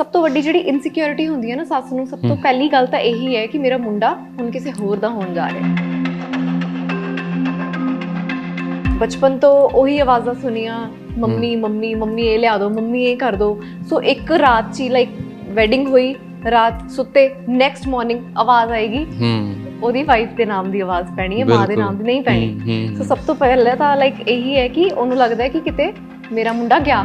ਸਭ ਤੋਂ ਵੱਡੀ ਜਿਹੜੀ ਇਨਸਿਕਿਉਰਿਟੀ ਹੁੰਦੀ ਹੈ ਨਾ ਸੱਸ ਨੂੰ ਸਭ ਤੋਂ ਪਹਿਲੀ ਗੱਲ ਤਾਂ ਇਹੀ ਹੈ ਕਿ ਮੇਰਾ ਮੁੰਡਾ ਹੁਣ ਕਿਸੇ ਹੋਰ ਦਾ ਹੋਣ ਜਾ ਰਿਹਾ ਹੈ। ਬਚਪਨ ਤੋਂ ਉਹੀ ਆਵਾਜ਼ਾਂ ਸੁਣੀਆਂ ਮੰਮੀ ਮੰਮੀ ਮੰਮੀ ਇਹ ਲਿਆ ਦਿਓ ਮੰਮੀ ਇਹ ਕਰ ਦਿਓ ਸੋ ਇੱਕ ਰਾਤ ਚ ਲਾਈਕ ਵੈਡਿੰਗ ਹੋਈ ਰਾਤ ਸੁੱਤੇ ਨੈਕਸਟ ਮਾਰਨਿੰਗ ਆਵਾਜ਼ ਆਏਗੀ। ਹੂੰ। ਉਹਦੀ ਵਾਈਫ ਦੇ ਨਾਮ ਦੀ ਆਵਾਜ਼ ਪੈਣੀ ਹੈ ਮਾਂ ਦੇ। ਨਾਮ ਦੀ ਨਹੀਂ ਪੈਣੀ। ਸੋ ਸਭ ਤੋਂ ਪਹਿਲਾਂ ਤਾਂ ਲਾਈਕ ਇਹੀ ਹੈ ਕਿ ਉਹਨੂੰ ਲੱਗਦਾ ਹੈ ਕਿ ਕਿਤੇ ਮੇਰਾ ਮੁੰਡਾ ਗਿਆ।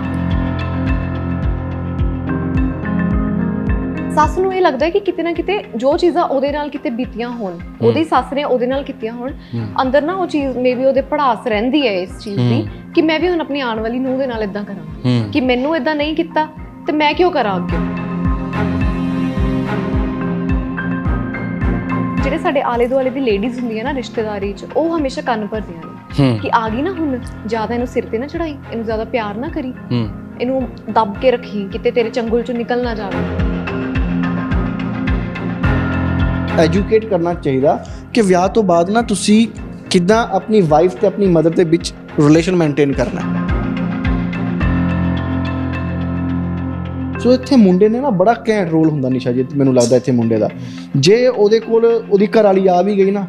ਸੱਸ ਨੂੰ ਇਹ ਲੱਗਦਾ ਹੈ ਕਿ ਕਿਤੇ ਨਾ ਕਿਤੇ ਜੋ ਚੀਜ਼ਾਂ ਉਹਦੇ ਨਾਲ ਕਿਤੇ ਬੀਤੀਆਂ ਹੋਣ ਉਹਦੀ ਸੱਸ ਨੇ ਉਹਦੇ ਨਾਲ ਕੀਤੀਆਂ ਹੋਣ। ਅੰਦਰ ਨਾ ਉਹ ਚੀਜ਼ ਮੇਬੀ ਉਹਦੇ ਪੜਾਸ ਰਹਿੰਦੀ ਹੈ ਇਸ ਚੀਜ਼ ਦੀ। ਕਿ ਮੈਂ ਵੀ ਹੁਣ ਆਪਣੀ ਆਉਣ ਵਾਲੀ ਨੂੰਹ ਦੇ ਨਾਲ ਇਦਾਂ ਕਰਾਂ ਕਿ ਮੈਨੂੰ ਇਦਾਂ ਨਹੀਂ ਕੀਤਾ ਤੇ ਮੈਂ ਕਿਉਂ ਕਰਾਂ ਅੱਗੇ? ਜਿਹੜੇ ਸਾਡੇ ਆਲੇ ਦੁਆਲੇ ਦੀ ਲੇਡੀਜ਼ ਹੁੰਦੀਆਂ ਨਾ ਰਿਸ਼ਤੇਦਾਰੀ 'ਚ ਉਹ ਹਮੇਸ਼ਾ ਕੰਨ ਭਰਦੀਆਂ ਨੇ ਕਿ ਆ ਗਈ ਨਾ ਹੁਣ ਜ਼ਿਆਦਾ ਇਹਨੂੰ ਸਿਰ ਤੇ ਨਾ ਚੜਾਈ ਇਹਨੂੰ ਜ਼ਿਆਦਾ ਪਿਆਰ ਨਾ ਕਰੀ ਇਹਨੂੰ ਦੱਬ ਕੇ ਰੱਖੀ ਕਿਤੇ ਤੇਰੇ ਚੰਗੁਲ ਚੋਂ ਨਿਕਲ ਨਾ ਜਾਵੇ। ਐਜੂਕੇਟ ਕਰਨਾ ਚਾਹੀਦਾ ਕਿ ਵਿਆਹ ਤੋਂ ਬਾਅਦ ਨਾ ਤੁਸੀਂ ਕਿੱਦਾਂ ਆਪਣੀ ਵਾਈਫ ਤੇ ਆਪਣੀ ਮਦਰ ਦੇ ਵਿੱਚ ਰਿਲੇਸ਼ਨ ਮੇਨਟੇਨ ਕਰਨਾ ਹੈ। ਸੋ ਇੱਥੇ ਮੁੰਡੇ ਨੇ ਨਾ ਬੜਾ ਘੈਂਟ ਰੋਲ ਹੁੰਦਾ ਨਿਸ਼ਾ ਜੀ ਮੈਨੂੰ ਲੱਗਦਾ ਇੱਥੇ ਮੁੰਡੇ ਦਾ। ਜੇ ਉਹਦੇ ਕੋਲ ਉਹਦੀ ਘਰ ਵਾਲੀ ਆ ਵੀ ਗਈ ਨਾ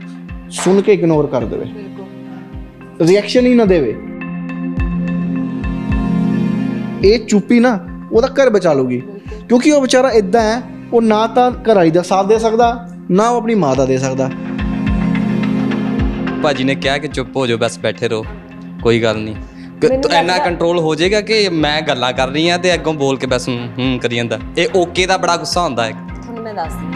ਸੁਣ ਕੇ ਇਗਨੋਰ ਕਰ ਦੇਵੇ। ਬਿਲਕੁਲ। ਰਿਐਕਸ਼ਨ ਹੀ ਨਾ ਦੇਵੇ। ਇਹ ਚੁੱਪੀ ਨਾ ਉਹਦਾ ਘਰ ਬਚਾ ਲੂਗੀ ਕਿਉਂਕਿ ਉਹ ਵਿਚਾਰਾ ਇਦਾਂ ਹੈ ਉਹ ਨਾ ਤਾਂ ਘਰ ਵਾਲੀ ਦਾ ਸਾਥ ਦੇ ਸਕਦਾ ਨਾ ਉਹ ਆਪਣੀ ਮਾਂ ਦਾ ਦੇ ਸਕਦਾ। ਭਾਜੀ ਨੇ ਕਿਹਾ ਕਿ ਚੁੱਪ ਹੋ ਜਾਓ ਬਸ ਬੈਠੇ ਰਹੋ। ਕੋਈ ਗੱਲ ਨਹੀਂ। ਕ- ਮੈਨੂੰ ਤਾਂ ਇੰਨਾ ਲੱਗਦਾ- ਕੰਟਰੋਲ ਹੋ ਜਾਏਗਾ ਕਿ ਮੈਂ ਗੱਲਾਂ ਕਰ ਰਹੀ ਆ ਤੇ ਅੱਗੋਂ ਬੋਲ ਕੇ ਬਸ ਹੂੰ ਹੂੰ ਕਰੀ ਜਾਂਦਾ। ਇਹ ਓਕੇ ਦਾ ਬੜਾ ਗੁੱਸਾ ਹੁੰਦਾ ਹੈ। ਤੁਹਾਨੂੰ ਮੈਂ ਦੱਸਦੀ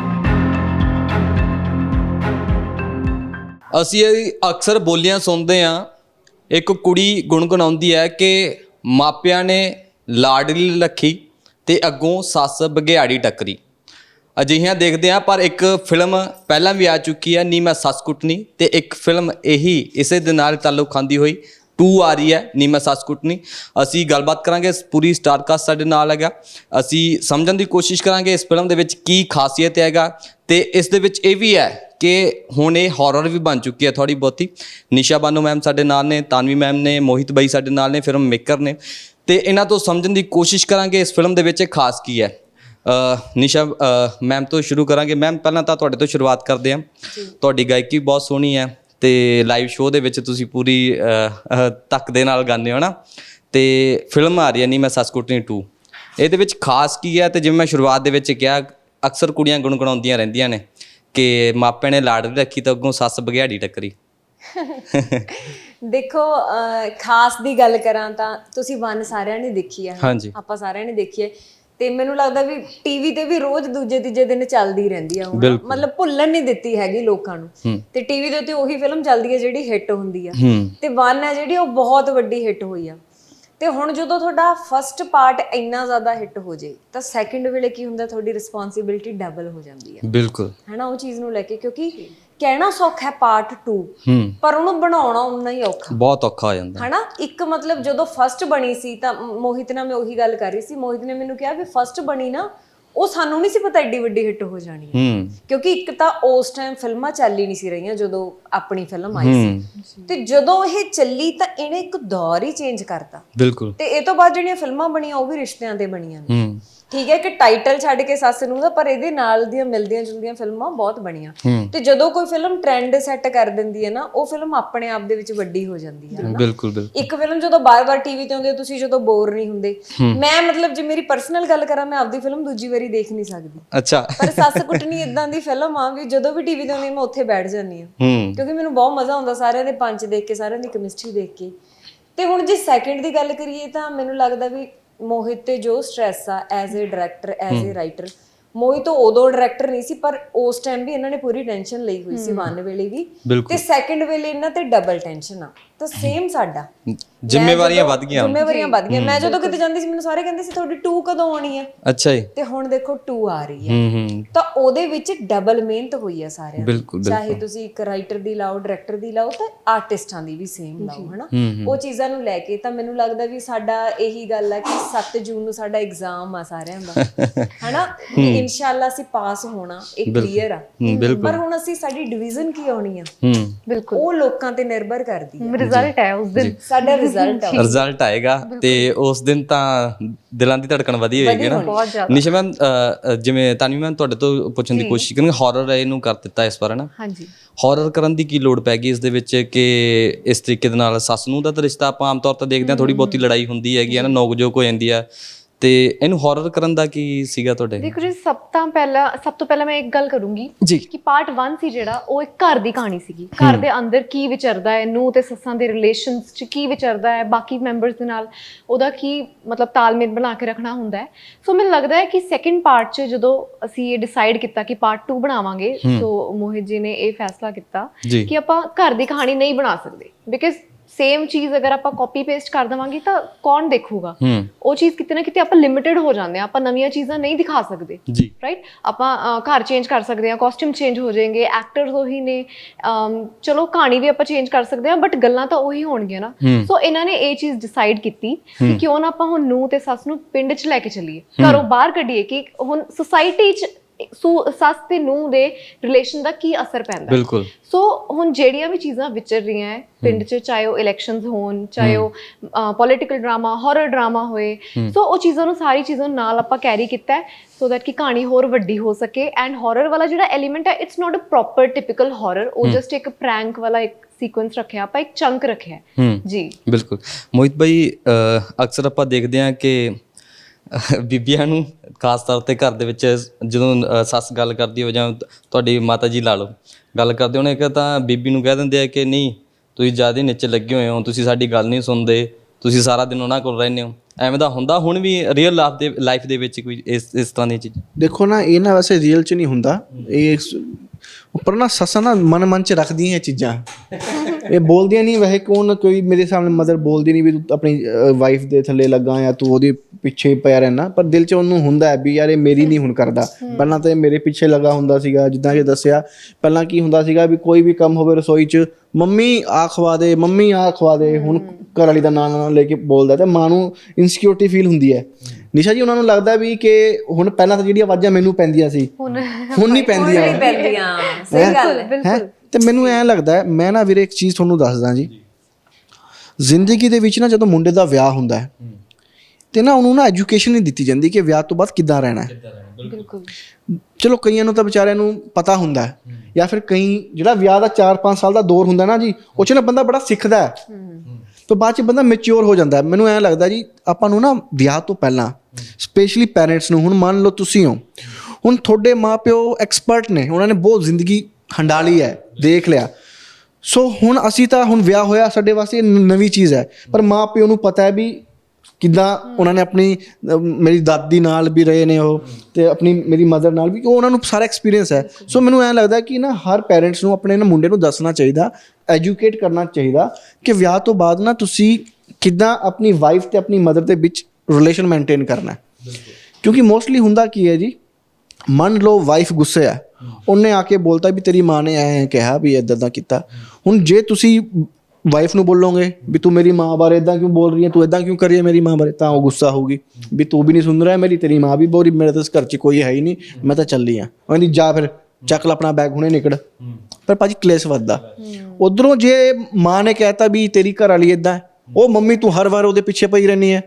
ਅਸੀਂ ਇਹ ਅਕਸਰ ਬੋਲੀਆਂ ਸੁਣਦੇ ਆ ਇੱਕ ਕੁੜੀ ਗੁਣਗੁਣਾਉਂਦੀ ਹੈ ਕਿ ਮਾਪਿਆਂ ਨੇ ਲਾਡਲੀ ਰੱਖੀ ਤੇ ਅੱਗੋਂ ਸੱਸ ਬਗਿਆੜੀ ਟੱਕਰੀ। ਅਜਿਹੀਆਂ ਦੇਖਦੇ ਆ ਪਰ ਇੱਕ ਫਿਲਮ ਪਹਿਲਾਂ ਵੀ ਆ ਚੁੱਕੀ ਹੈ ਨੀ ਮੈਂ ਸੱਸ ਕੁੱਟਣੀ ਤੇ ਇੱਕ ਫਿਲਮ ਇਹੀ ਇਸੇ ਦੇ ਨਾਲ ਤਾਲੁਕ ਖਾਂਦੀ ਹੋਈ 2 ਆ ਰਹੀ ਹੈ ਨੀ ਮੈਂ ਸੱਸ ਕੁੱਟਣੀ ਅਸੀਂ ਗੱਲਬਾਤ ਕਰਾਂਗੇ, ਪੂਰੀ ਸਟਾਰ ਕਾਸਟ ਸਾਡੇ ਨਾਲ ਹੈਗਾ। ਅਸੀਂ ਸਮਝਣ ਦੀ ਕੋਸ਼ਿਸ਼ ਕਰਾਂਗੇ ਇਸ ਫਿਲਮ ਦੇ ਵਿੱਚ ਕੀ ਖਾਸੀਅਤ ਹੈਗਾ ਤੇ ਇਸ ਦੇ ਵਿੱਚ ਇਹ ਵੀ ਹੈ ਕਿ ਹੁਣ ਇਹ ਹਾਰਰ ਵੀ ਬਣ ਚੁੱਕੀ ਹੈ ਥੋੜੀ ਬਹੁਤੀ। ਨਿਸ਼ਾ ਬਾਨੂ ਮੈਮ ਸਾਡੇ ਨਾਲ ਨੇ, ਤਾਨਵੀ ਮੈਮ ਨੇ, ਮੋਹਿਤ ਬਾਈ ਸਾਡੇ ਨਾਲ ਨੇ, ਫਿਲਮ ਮੇਕਰ ਨੇ। ਤੇ ਇਹਨਾਂ ਤੋਂ ਸਮਝਣ ਦੀ ਕੋਸ਼ਿਸ਼ ਕਰਾਂਗੇ ਇਸ ਫਿਲਮ ਦੇ ਵਿੱਚ ਇਹ ਖਾਸ ਕੀ ਹੈ। ਨਿਸ਼ਾ ਮੈਮ ਤੋਂ ਸ਼ੁਰੂ ਕਰਾਂਗੇ। ਮੈਮ ਪਹਿਲਾਂ ਤਾਂ ਤੁਹਾਡੇ ਤੋਂ ਸ਼ੁਰੂਆਤ ਕਰਦੇ ਹਾਂ। ਤੁਹਾਡੀ ਗਾਇਕੀ ਬਹੁਤ ਸੋਹਣੀ ਹੈ ਤੇ ਲਾਈਵ ਸ਼ੋਅ ਦੇ ਵਿੱਚ ਤੁਸੀਂ ਪੂਰੀ ਤੱਕ ਦੇ ਨਾਲ ਗਾਉਂਦੇ ਹੋ ਨਾ। ਤੇ ਫਿਲਮ ਆ ਰਹੀ ਹੈ ਨਹੀਂ ਮੈਂ ਸੱਸ ਕੁੱਟਣੀ 2 ਇਹਦੇ ਵਿੱਚ ਖਾਸ ਕੀ ਹੈ ਤੇ ਜਿਵੇਂ ਮੈਂ ਸ਼ੁਰੂਆਤ ਦੇ ਵਿੱਚ ਕਿਹਾ ਅਕਸਰ ਕੁੜੀਆਂ ਗੁਣਗੁਣਾਉਂਦੀਆਂ ਰਹਿੰਦੀਆਂ ਨੇ ਕਿ ਮਾਪਿਆਂ ਨੇ ਲਾਡਲੀ ਰੱਖੀ ਤਾਂ ਅੱਗੋਂ ਸੱਸ ਬਗਿਆੜੀ ਟੱਕਰੀ। ਦੇਖੋ ਖਾਸ ਦੀ ਗੱਲ ਕਰਾਂ ਤਾਂ ਤੁਸੀਂ ਵਨ ਸਾਰਿਆਂ ਨੇ ਦੇਖੀ ਹੈ। ਆਪਾਂ ਸਾਰਿਆਂ ਨੇ ਦੇਖੀ ਹੈ। ਤੇ ਮੈਨੂੰ ਲੱਗਦਾ ਵੀ ਟੀਵੀ ਤੇ ਵੀ ਰੋਜ਼ ਦੂਜੇ ਤੀਜੇ ਦਿਨ ਚੱਲਦੀ ਰਹਿੰਦੀ ਆ। ਬਿਲਕੁਲ। ਮਤਲਬ ਭੁੱਲਣ ਨਹੀਂ ਦਿੱਤੀ ਹੈਗੀ ਲੋਕਾਂ ਨੂੰ। ਹੂੰ। ਤੇ ਟੀਵੀ ਦੇ ਉੱਤੇ ਉਹੀ ਫਿਲਮ ਚੱਲਦੀ ਹੈ ਜਿਹੜੀ ਹਿੱਟ ਹੁੰਦੀ ਆ। ਹੂੰ। ਤੇ ਵਨ ਹੈ ਜਿਹੜੀ ਉਹ ਬਹੁਤ ਵੱਡੀ ਹਿੱਟ ਹੋਈ ਆ। ਤੇ ਹੁਣ ਜਦੋਂ ਤੁਹਾਡਾ ਫਰਸਟ ਪਾਰਟ ਇੰਨਾ ਜ਼ਿਆਦਾ ਹਿੱਟ ਹੋ ਜੇ ਤਾਂ ਸੈਕੰਡ ਵੇਲੇ ਕੀ ਹੁੰਦਾ? ਤੁਹਾਡੀ ਰਿਸਪੌਂਸਿਬਿਲਟੀ ਡਬਲ ਹੋ ਜਾਂਦੀ ਹੈ ਬਿਲਕੁਲ। ਹੈਨਾ ਉਹ ਚੀਜ਼ ਨੂੰ ਲੈ ਕੇ ਕਿਉਂਕਿ ਕਹਿਣਾ ਸੌਖਾ ਹੈ ਪਾਰਟ 2 ਹੂੰ। ਪਰ ਉਹਨੂੰ ਬਣਾਉਣਾ ਉਨਾ ਹੀ ਔਖਾ। ਬਹੁਤ ਔਖਾ ਹੋ ਜਾਂਦਾ। ਹਨਾ? ਇੱਕ ਮਤਲਬ ਜਦੋਂ ਫਸਟ ਬਣੀ ਸੀ ਤਾਂ ਮੋਹਿਤ ਨਾਲ ਮੈਂ ਉਹੀ ਗੱਲ ਕਰ ਰਹੀ ਸੀ। ਮੋਹਿਤ ਨੇ ਮੈਨੂੰ ਕਿਹਾ ਵੀ ਫਸਟ ਬਣੀ ਨਾ ਉਹ ਸਾਨੂੰ ਨਹੀਂ ਸੀ ਪਤਾ ਐਡੀ ਵੱਡੀ ਹਿੱਟ ਹੋ ਜਾਣੀ ਹੈ। ਕਿਉਂਕਿ ਇੱਕ ਤਾਂ ਉਸ ਟਾਈਮ ਫਿਲਮਾਂ ਚੱਲ ਹੀ ਨਹੀਂ ਸੀ ਰਹੀਆਂ ਜਦੋਂ ਆਪਣੀ ਫਿਲਮ ਆਈ ਸੀ। ਤੇ ਜਦੋਂ ਇਹ ਚੱਲੀ ਤਾਂ ਇਹਨੇ ਇੱਕ ਦੌਰ ਹੀ ਚੇਂਜ ਕਰਤਾ। ਬਿਲਕੁਲ। ਤੇ ਇਹ ਤੋਂ ਬਾਅਦ ਜਿਹੜੀਆਂ ਫਿਲਮਾਂ ਬਣੀਆਂ ਉਹ ਵੀ ਰਿਸ਼ਤਿਆਂ ਤੇ ਬਣੀਆਂ ਨੇ। ਠੀਕ ਹੈ ਕਿ ਟਾਈਟਲ ਛੱਡ ਕੇ ਸੱਸ ਨੂੰ ਦਾ ਪਰ ਇਹਦੇ ਨਾਲ ਦੀਆਂ ਮਿਲਦੀਆਂ ਜੁਲਦੀਆਂ ਫਿਲਮਾਂ ਬਹੁਤ ਬਣੀਆਂ। ਤੇ ਜਦੋਂ ਕੋਈ ਫਿਲਮ ਟ੍ਰੈਂਡ ਸੈੱਟ ਕਰ ਦਿੰਦੀ ਹੈ ਨਾ ਉਹ ਫਿਲਮ ਆਪਣੇ ਆਪ ਦੇ ਵਿੱਚ ਵੱਡੀ ਹੋ ਜਾਂਦੀ ਹੈ ਬਿਲਕੁਲ ਬਿਲਕੁਲ। ਇੱਕ ਫਿਲਮ ਜਦੋਂ ਬਾਰ-ਬਾਰ ਟੀਵੀ ਤੇ ਆਉਂਦੀ ਹੈ ਤੁਸੀਂ ਜਦੋਂ ਬੋਰ ਨਹੀਂ ਹੁੰਦੇ। ਮੈਂ ਮਤਲਬ ਜੇ ਮੇਰੀ ਪਰਸਨਲ ਗੱਲ ਕਰਾਂ ਮੈਂ ਆਪਦੀ ਫਿਲਮ ਦੂਜੀ ਵਾਰੀ ਦੇਖ ਨਹੀਂ ਸਕਦੀ। ਅੱਛਾ। ਪਰ ਸੱਸ ਕੁੱਟਣੀ ਇਦਾਂ ਦੀ ਫਿਲਮ ਆ ਵੀ ਜਦੋਂ ਵੀ ਟੀਵੀ ਤੇ ਆਉਂਦੀ ਮੈਂ ਉੱਥੇ ਬੈਠ ਜਾਂਦੀ ਹਾਂ। ਕਿਉਂਕਿ ਮੈਨੂੰ ਬਹੁਤ ਮਜ਼ਾ ਆਉਂਦਾ ਸਾਰਿਆਂ ਦੇ ਪੰਚ ਦੇਖ ਕੇ ਸਾਰਿਆਂ ਦੀ ਕੈਮਿਸਟਰੀ ਦੇਖ ਕੇ। ਤੇ ਹੁਣ ਜੇ ਸੈਕਿੰਡ ਦੀ ਗੱਲ ਕਰੀਏ ਤਾਂ ਮੈਨੂੰ ਲੱਗਦਾ ਵੀ ਮੋਹਿਤ ਤੇ ਜੋ ਸਟ੍ਰੈਸ ਆ as a director as a writer Mohit ਤੋਂ ਉਦੋਂ ਡਾਇਰੈਕਟਰ ਨਹੀਂ ਸੀ ਪਰ ਉਸ ਟਾਈਮ ਵੀ ਇਹਨਾਂ ਨੇ ਪੂਰੀ ਟੈਨਸ਼ਨ ਲਈ ਹੋਈ ਸੀ ਵਨ ਵੇਲੇ ਵੀ। ਤੇ ਸੈਕਿੰਡ ਵੇਲੇ ਇਹਨਾਂ ਤੇ ਡਬਲ ਟੈਨਸ਼ਨ ਆ। ਤਾਂ ਸੇਮ ਸਾਡਾ। ਜ਼ਿੰਮੇਵਾਰੀਆਂ ਵੱਧ ਗਈਆਂ ਜ਼ਿੰਮੇਵਾਰੀਆਂ ਵੱਧ ਗਈਆਂ। ਮੈਂ ਜਦੋਂ ਕਿਤੇ ਜਾਂਦੀ ਸੀ ਮੈਨੂੰ ਸਾਰੇ ਕਹਿੰਦੇ ਸੀ ਤੁਹਾਡੀ 2 ਕਦੋਂ ਆਉਣੀ ਹੈ? ਅੱਛਾ ਜੀ। ਤੇ ਹੁਣ ਦੇਖੋ 2 ਆ ਰਹੀ ਹੈ। ਹੂੰ ਹੂੰ। ਤਾਂ ਉਹਦੇ ਵਿੱਚ ਡਬਲ ਮਿਹਨਤ ਹੋਈ ਆ ਸਾਰਿਆਂ ਦੀ। ਬਿਲਕੁਲ ਚਾਹੇ ਤੁਸੀਂ ਇੱਕ ਰਾਈਟਰ ਦੀ ਲਾਓ ਡਾਇਰੈਕਟਰ ਦੀ ਲਾਓ ਤੇ ਆਰਟਿਸਟਾਂ ਦੀ ਵੀ ਸੇਮ ਲਾਓ ਹਨਾ? ਉਹ ਚੀਜ਼ਾਂ ਨੂੰ ਲੈ ਕੇ ਤਾਂ ਮੈਨੂੰ ਲੱਗਦਾ ਵੀ ਸਾਡਾ ਇਹੀ ਗੱਲ ਹੈ ਕਿ 7 ਜੂਨ ਨੂੰ ਸਾਡਾ ਐਗਜ਼ਾਮ ਆ ਸਾਰਿਆਂ ਦਾ। ਹਨਾ? ਇਨਸ਼ਾਅੱਲਾ ਅਸੀਂ ਪਾਸ ਹੋਣਾ ਇਹ ਕਲੀਅਰ ਆ। ਪਰ ਹੁਣ ਅਸੀਂ ਸਾਡੀ ਡਿਵੀਜ਼ਨ ਕੀ ਆਉਣੀ ਆ? ਹੂੰ। ਬਿਲਕੁਲ। ਉਹ ਲੋਕਾਂ ਤੇ ਨਿਰਭਰ ਕਰਦੀ ਹੈ। ਰਿਜ਼ਲਟ ਹੈ ਉਸ ਦਿਨ। ਸਾਡਾ ਰਿਜ਼ਲਟ ਰਿਜ਼ਲਟ ਆਏਗਾ ਤੇ ਉਸ ਦਿਨ ਤਾਂ ਦਿਲਾਂ ਦੀ ਧੜਕਣ ਵਧੀ ਹੋਏਗੀ ਨਾ। ਨਿਸ਼ਾ ਮੈਮ ਜਿਵੇਂ ਤਾਨੀ ਮੈਮ ਤੁਹਾਡੇ ਤੋਂ ਪੁੱਛਣ ਦੀ ਕੋਸ਼ਿਸ਼ ਕਰਾਂਗੇ ਹਾਰਰ ਇਹਨੂੰ ਕਰ ਦਿੱਤਾ ਇਸ ਵਾਰ ਨਾ? ਹਾਂਜੀ। ਹਾਰਰ ਕਰਨ ਦੀ ਕੀ ਲੋੜ ਪੈ ਗਈ ਇਸ ਦੇ ਵਿੱਚ ਕਿ ਇਸ ਤਰੀਕੇ ਦੇ ਨਾਲ ਸੱਸ ਨੂੰ ਦਾ ਤਾਂ ਰਿਸ਼ਤਾ ਆਪਾਂ ਆਮ ਤੌਰ ਤੇ ਦੇਖਦੇ ਹਾਂ ਥੋੜੀ ਬਹੁਤੀ ਲੜਾਈ ਹੁੰਦੀ ਹੈਗੀ ਹੈ ਨਾ ਨੋਕ-ਝੋਕ ਹੋ ਜਾਂਦੀ ਆ। ਤੇ ਇਹਨੂੰ ਹਾਰਰ ਕਰਨ ਦਾ ਕੀ ਸੀਗਾ ਤੁਹਾਡੇ? ਦੇਖੋ ਜੀ ਸਭ ਤੋਂ ਪਹਿਲਾਂ ਸਭ ਤੋਂ ਪਹਿਲਾਂ ਮੈਂ ਇੱਕ ਗੱਲ ਕਰੂੰਗੀ ਜੀ। ਕਿ ਪਾਰਟ 1 ਸੀ ਜਿਹੜਾ ਉਹ ਇੱਕ ਘਰ ਦੀ ਕਹਾਣੀ ਸੀਗੀ। ਘਰ ਦੇ ਅੰਦਰ ਕੀ ਵਿਚਰਦਾ ਹੈ ਨੂੰ ਤੇ ਸੱਸਾਂ ਦੇ ਰਿਲੇਸ਼ਨਸ ਚ ਕੀ ਵਿਚਰਦਾ ਹੈ ਬਾਕੀ ਮੈਂਬਰਸ ਦੇ ਨਾਲ ਉਹਦਾ ਕੀ ਮਤਲਬ ਤਾਲਮੇਲ ਬਣਾ ਕੇ ਰੱਖਣਾ ਹੁੰਦਾ ਹੈ। ਸੋ ਮੈਨੂੰ ਲੱਗਦਾ ਹੈ ਕਿ ਸੈਕਿੰਡ ਪਾਰਟ ਚ ਜਦੋਂ ਅਸੀਂ ਇਹ ਡਿਸਾਈਡ ਕੀਤਾ ਕਿ ਪਾਰਟ 2 ਬਣਾਵਾਂਗੇ ਸੋ ਮੋਹਿਤ ਜੀ ਨੇ ਇਹ ਫੈਸਲਾ ਕੀਤਾ ਜੀ। ਕਿ ਆਪਾਂ ਘਰ ਦੀ ਕਹਾਣੀ ਨਹੀਂ ਬਣਾ ਸਕਦੇ। ਬਿਕਾਜ਼ ਸੇਮ ਚੀਜ਼ ਅਗਰ ਆਪਾਂ ਕਾਪੀ ਪੇਸਟ ਕਰ ਦਵਾਂਗੇ ਤਾਂ ਕੌਣ ਦੇਖੂਗਾ? ਉਹ ਚੀਜ਼ ਕਿਤੇ ਨਾ ਕਿਤੇ ਆਪਾਂ ਲਿਮਿਟਿਡ ਹੋ ਜਾਂਦੇ ਆ ਆਪਾਂ ਨਵੀਆਂ ਚੀਜ਼ਾਂ ਨਹੀਂ ਦਿਖਾ ਸਕਦੇ। ਰਾਈਟ ਆਪਾਂ ਘਰ ਚੇਂਜ ਕਰ ਸਕਦੇ ਹਾਂ ਕਾਸਟਿਊਮ ਚੇਂਜ ਹੋ ਜਾਣਗੇ ਐਕਟਰਸ ਉਹੀ ਨੇ ਚਲੋ ਕਹਾਣੀ ਵੀ ਆਪਾਂ ਚੇਂਜ ਕਰ ਸਕਦੇ ਹਾਂ ਬਟ ਗੱਲਾਂ ਤਾਂ ਉਹੀ ਹੋਣਗੀਆਂ ਨਾ। ਸੋ ਇਹਨਾਂ ਨੇ ਇਹ ਚੀਜ਼ ਡਿਸਾਈਡ ਕੀਤੀ ਕਿ ਕਿਉਂ ਨਾ ਆਪਾਂ ਹੁਣ ਨੂੰ ਤੇ ਸੱਸ ਨੂੰ ਪਿੰਡ 'ਚ ਲੈ ਕੇ ਚੱਲੀਏ। ਘਰੋਂ ਬਾਹਰ ਕੱਢੀਏ ਕਿ ਹੁਣ ਸੁਸਾਇਟੀ 'ਚ ਸੱਸ ਤੇ ਨੂੰ ਦੇ ਰਿਲੇਸ਼ਨ ਦਾ ਕੀ ਅਸਰ ਪੈਂਦਾ। ਬਿਲਕੁਲ। ਸੋ ਹੁਣ ਜਿਹੜੀਆਂ ਵੀ ਚੀਜ਼ਾਂ ਵਿਚਰ ਰਹੀਆਂ ਹੈ। ਪਿੰਡ 'ਚ ਚਾਹੇ ਉਹ ਇਲੈਕਸ਼ਨਸ ਹੋਣ ਚਾਹੇ ਉਹ ਪੋਲਿਟੀਕਲ ਡਰਾਮਾ ਹਾਰਰ ਡਰਾਮਾ ਹੋਏ ਸੋ ਉਹ ਚੀਜ਼ਾਂ ਨੂੰ ਸਾਰੀ ਚੀਜ਼ਾਂ ਨਾਲ ਆਪਾਂ ਕੈਰੀ ਕੀਤਾ ਹੈ ਸੋ ਦੈਟ ਕਿ ਕਹਾਣੀ ਹੋਰ ਵੱਡੀ ਹੋ ਸਕੇ। ਐਂਡ ਹਾਰਰ ਵਾਲਾ ਜਿਹੜਾ ਐਲੀਮੈਂਟ ਹੈ it's not a proper typical horror ਉਹ ਜਸਟ ਇੱਕ ਪ੍ਰੈਂਕ ਵਾਲਾ ਇੱਕ ਸੀਕੁਐਂਸ ਰੱਖਿਆ ਆਪਾਂ ਇੱਕ ਚੰਕ ਰੱਖਿਆ। ਜੀ। ਬਿਲਕੁਲ। ਮੋਹਿਤ ਭਾਈ ਅਕਸਰ ਆਪਾਂ ਦੇਖਦੇ ਹਾਂ ਕਿ ਬੀਬੀਆਂ ਨੂੰ ਖਾਸ ਤੌਰ ਤੇ ਘਰ ਦੇ ਵਿੱਚ ਜਦੋਂ ਅਹ, ਸੱਸ ਗੱਲ ਕਰਦੀ ਹੋ ਜਾਂ ਤੁਹਾਡੀ ਮਾਤਾ ਜੀ ਲਾ ਲਓ ਗੱਲ ਕਰਦੇ ਹੋਣੇ ਇੱਕ ਤਾਂ ਬੀਬੀ ਨੂੰ ਕਹਿ ਦਿੰਦੇ ਆ ਕਿ ਨਹੀਂ ਤੁਸੀਂ ਜ਼ਿਆਦਾ ਨੀਚੇ ਲੱਗੇ ਹੋਏ ਹੋ ਤੁਸੀਂ ਸਾਡੀ ਗੱਲ ਨਹੀਂ ਸੁਣਦੇ ਤੁਸੀਂ ਸਾਰਾ ਦਿਨ ਉਹਨਾਂ ਕੋਲ ਰਹਿੰਦੇ ਹੋ। ਐਵੇਂ ਦਾ ਹੁੰਦਾ ਹੁਣ ਵੀ ਰੀਅਲ ਲਾਈਫ ਦੇ ਲਾਈਫ ਦੇ ਵਿੱਚ ਕੋਈ ਇਸ ਇਸ ਤਰ੍ਹਾਂ ਦੀ ਚੀਜ਼? ਦੇਖੋ ਨਾ ਇਹ ਨਾ ਵੈਸੇ ਰੀਅਲ ਚ ਨਹੀਂ ਹੁੰਦਾ। ਇਹ ਉੱਪਰ ਨਾ ਸੱਸਾਂ ਨਾ ਮਨ ਮਨ ਚ ਰੱਖਦੀਆਂ ਇਹ ਚੀਜ਼ਾਂ। ਇਹ ਬੋਲਦੀਆਂ ਨਹੀਂ ਵੈਸੇ ਕੌਣ ਕੋਈ ਮੇਰੇ ਸਾਹਮਣੇ ਮਦਰ ਬੋਲਦੀ ਨਹੀਂ ਵੀ ਤੂੰ ਆਪਣੀ ਵਾਈਫ ਦੇ ਥੱਲੇ ਲੱਗਾ ਜਾਂ ਤੂੰ ਉਹਦੇ ਪਿੱਛੇ ਪਿਆ ਰਹਿਣਾ। ਪਰ ਦਿਲ ਚ ਉਹਨੂੰ ਹੁੰਦਾ ਹੈ ਵੀ ਯਾਰ ਇਹ ਮੇਰੀ ਨਹੀਂ ਹੁਣ ਕਰਦਾ। ਪਹਿਲਾਂ ਤਾਂ ਇਹ ਮੇਰੇ ਪਿੱਛੇ ਲੱਗਾ ਹੁੰਦਾ ਸੀਗਾ ਜਿੱਦਾਂ ਕਿ ਦੱਸਿਆ। ਪਹਿਲਾਂ ਕੀ ਹੁੰਦਾ ਸੀਗਾ ਵੀ ਕੋਈ ਵੀ ਕੰਮ ਹੋਵੇ ਰਸੋਈ ਚ ਮੰਮੀ ਆ ਖਵਾ ਦੇ ਮੰਮੀ ਆ ਖਵਾ ਦੇ। ਹੁਣ ਘਰ ਵਾਲੀ ਦਾ ਨਾਂ ਨਾ ਲੈ ਕੇ ਬੋਲਦਾ ਤੇ ਮਾਂ ਨੂੰ ਇਨਸਿਕਿਉਰਿਟੀ ਫੀਲ ਹੁੰਦੀ ਹੈ। ਨਿਸ਼ਾ ਜੀ ਉਹਨਾਂ ਨੂੰ ਲੱਗਦਾ ਵੀ ਕਿ ਹੁਣ ਪਹਿਲਾਂ ਤਾਂ ਜਿਹੜੀ ਆਵਾਜ਼ਾਂ ਮੈਨੂੰ ਪੈਂਦੀਆਂ ਸੀ ਹੁਣ ਹੁਣ ਨਹੀਂ ਪੈਂਦੀਆਂ ਨਹੀਂ ਪੈਂਦੀਆਂ। ਸਹੀ ਗੱਲ ਹੈ। ਹੈ? ਤੇ ਮੈਨੂੰ ਐਂ ਲੱਗਦਾ ਹੈ ਮੈਂ ਨਾ ਵੀਰੇ ਇੱਕ ਚੀਜ਼ ਤੁਹਾਨੂੰ ਦੱਸਦਾ ਜੀ। ਜ਼ਿੰਦਗੀ ਦੇ ਵਿੱਚ ਨਾ ਜਦੋਂ ਮੁੰਡੇ ਦਾ ਵਿਆਹ ਹੁੰਦਾ ਹੈ ਤੇ ਨਾ ਉਹਨੂੰ ਨਾ ਐਜੂਕੇਸ਼ਨ ਨਹੀਂ ਦਿੱਤੀ ਜਾਂਦੀ ਕਿ ਵਿਆਹ ਤੋਂ ਬਾਅਦ ਕਿੱਦਾਂ ਰਹਿਣਾ ਹੈ। ਬਿਲਕੁਲ। ਚਲੋ ਕਈਆਂ ਨੂੰ ਤਾਂ ਵਿਚਾਰਿਆਂ ਨੂੰ ਪਤਾ ਹੁੰਦਾ ਹੈ ਜਾਂ ਫਿਰ ਕਈ ਜਿਹੜਾ ਵਿਆਹ ਦਾ 4-5 ਸਾਲ ਦਾ ਦੌਰ ਹੁੰਦਾ ਨਾ ਜੀ ਉਹ 'ਚ ਨਾ ਬੰਦਾ ਬੜਾ ਸਿੱਖਦਾ ਹੈ। ਤੋਂ ਬਾਅਦ ਚ ਬੰਦਾ ਮੈਚੁਰ ਹੋ ਜਾਂਦਾ ਹੈ। ਮੈਨੂੰ ਐਂ ਲੱਗਦਾ ਜੀ ਆਪਾਂ ਨੂੰ ਨਾ ਵਿਆਹ ਤੋਂ ਪਹਿਲਾਂ ਸਪੈਸ਼ਲੀ ਪੈਰੈਂਟਸ ਨੂੰ, ਹੁਣ ਮੰਨ ਲਓ ਤੁਸੀਂ ਹੋ। ਹੁਣ ਤੁਹਾਡੇ ਮਾਪਿਓ ਐਕਸਪਰਟ ਨੇ, ਉਹਨਾਂ ਨੇ ਬਹੁਤ ਜ਼ਿੰਦਗੀ ਹੰਡਾ ਲਈ ਹੈ, ਦੇਖ ਲਿਆ। ਸੋ ਹੁਣ ਅਸੀਂ ਤਾਂ ਹੁਣ ਵਿਆਹ ਹੋਇਆ, ਸਾਡੇ ਵਾਸਤੇ ਨਵੀਂ ਚੀਜ਼ ਹੈ। ਪਰ ਮਾਪਿਓ ਨੂੰ ਪਤਾ ਹੈ ਵੀ ਕਿੱਦਾਂ ਉਹਨਾਂ ਨੇ ਆਪਣੀ ਮੇਰੀ ਦਾਦੀ ਨਾਲ ਵੀ ਰਹੇ ਨੇ ਉਹ, ਤੇ ਆਪਣੀ ਮੇਰੀ ਮਦਰ ਨਾਲ ਵੀ, ਉਹ ਉਹਨਾਂ ਨੂੰ ਸਾਰਾ ਐਕਸਪੀਰੀਅੰਸ ਹੈ। ਸੋ ਮੈਨੂੰ ਐਂ ਲੱਗਦਾ ਕਿ ਨਾ ਹਰ ਪੈਰੈਂਟਸ ਨੂੰ ਆਪਣੇ ਨਾ ਮੁੰਡੇ ਨੂੰ ਦੱਸਣਾ ਚਾਹੀਦਾ ਐਜੂਕੇਟ ਕਰਨਾ ਚਾਹੀਦਾ, ਕਿ ਵਿਆਹ ਤੋਂ ਬਾਅਦ ਨਾ ਤੁਸੀਂ ਕਿੱਦਾਂ ਆਪਣੀ ਵਾਈਫ ਤੇ ਆਪਣੀ ਮਦਰ ਦੇ ਵਿੱਚ ਰਿਲੇਸ਼ਨ ਮੇਨਟੇਨ ਕਰਨਾ ਹੈ। ਕਿਉਂਕਿ ਮੋਸਟਲੀ ਹੁੰਦਾ ਕੀ ਹੈ ਜੀ, ਮੰਨ ਲਓ ਵਾਈਫ ਗੁੱਸੇ ਹੈ, ਉਹਨੇ ਆ ਕੇ ਬੋਲਤਾ ਵੀ ਤੇਰੀ ਮਾਂ ਨੇ ਐ ਕਿਹਾ ਵੀ ਇਦਾਂ ਦਾ ਕੀਤਾ। ਹੁਣ ਜੇ ਤੁਸੀਂ ਵਾਈਫ ਨੂੰ ਬੋਲੋਗੇ ਵੀ ਤੂੰ ਮੇਰੀ ਮਾਂ ਬਾਰੇ ਇਦਾਂ ਕਿਉਂ ਬੋਲ ਰਹੀ ਹੈ, ਤੂੰ ਇਦਾਂ ਕਿਉਂ ਕਰ ਰਹੀ ਹੈ ਮੇਰੀ ਮਾਂ ਬਾਰੇ, ਤਾਂ ਉਹ ਗੁੱਸਾ ਹੋਊਗੀ। ਵੀ ਤੂੰ ਵੀ ਨਹੀਂ ਸੁਣ ਰਿਹਾ ਮੇਰੀ, ਤੇਰੀ ਮਾਂ ਵੀ ਬੋਰੀ ਮੇਰੇ ਤਾਂ ਇਸ ਘਰ 'ਚ ਕੋਈ ਹੈ ਹੀ ਨਹੀਂ, ਮੈਂ ਤਾਂ ਚੱਲੀ ਆ ਕਹਿੰਦੀ, ਜਾ ਫਿਰ, ਚੱਕ ਲੈ ਆਪਣਾ ਬੈਗ ਹੁਣੇ ਨਿਕੜ ਪਰ ਭਾਜੀ ਕਲੇਸ਼ ਵੱਧਦਾ। ਉਧਰੋਂ ਜੇ ਮਾਂ ਨੇ ਕਹਿਤਾ ਵੀ ਤੇਰੀ ਘਰ ਵਾਲੀ ਇਦਾਂ ਉਹ ਮੰਮੀ ਤੂੰ ਹਰ ਵਾਰ ਉਹਦੇ ਪਿੱਛੇ ਪਈ ਰਹਿਣੀ ਹੈ।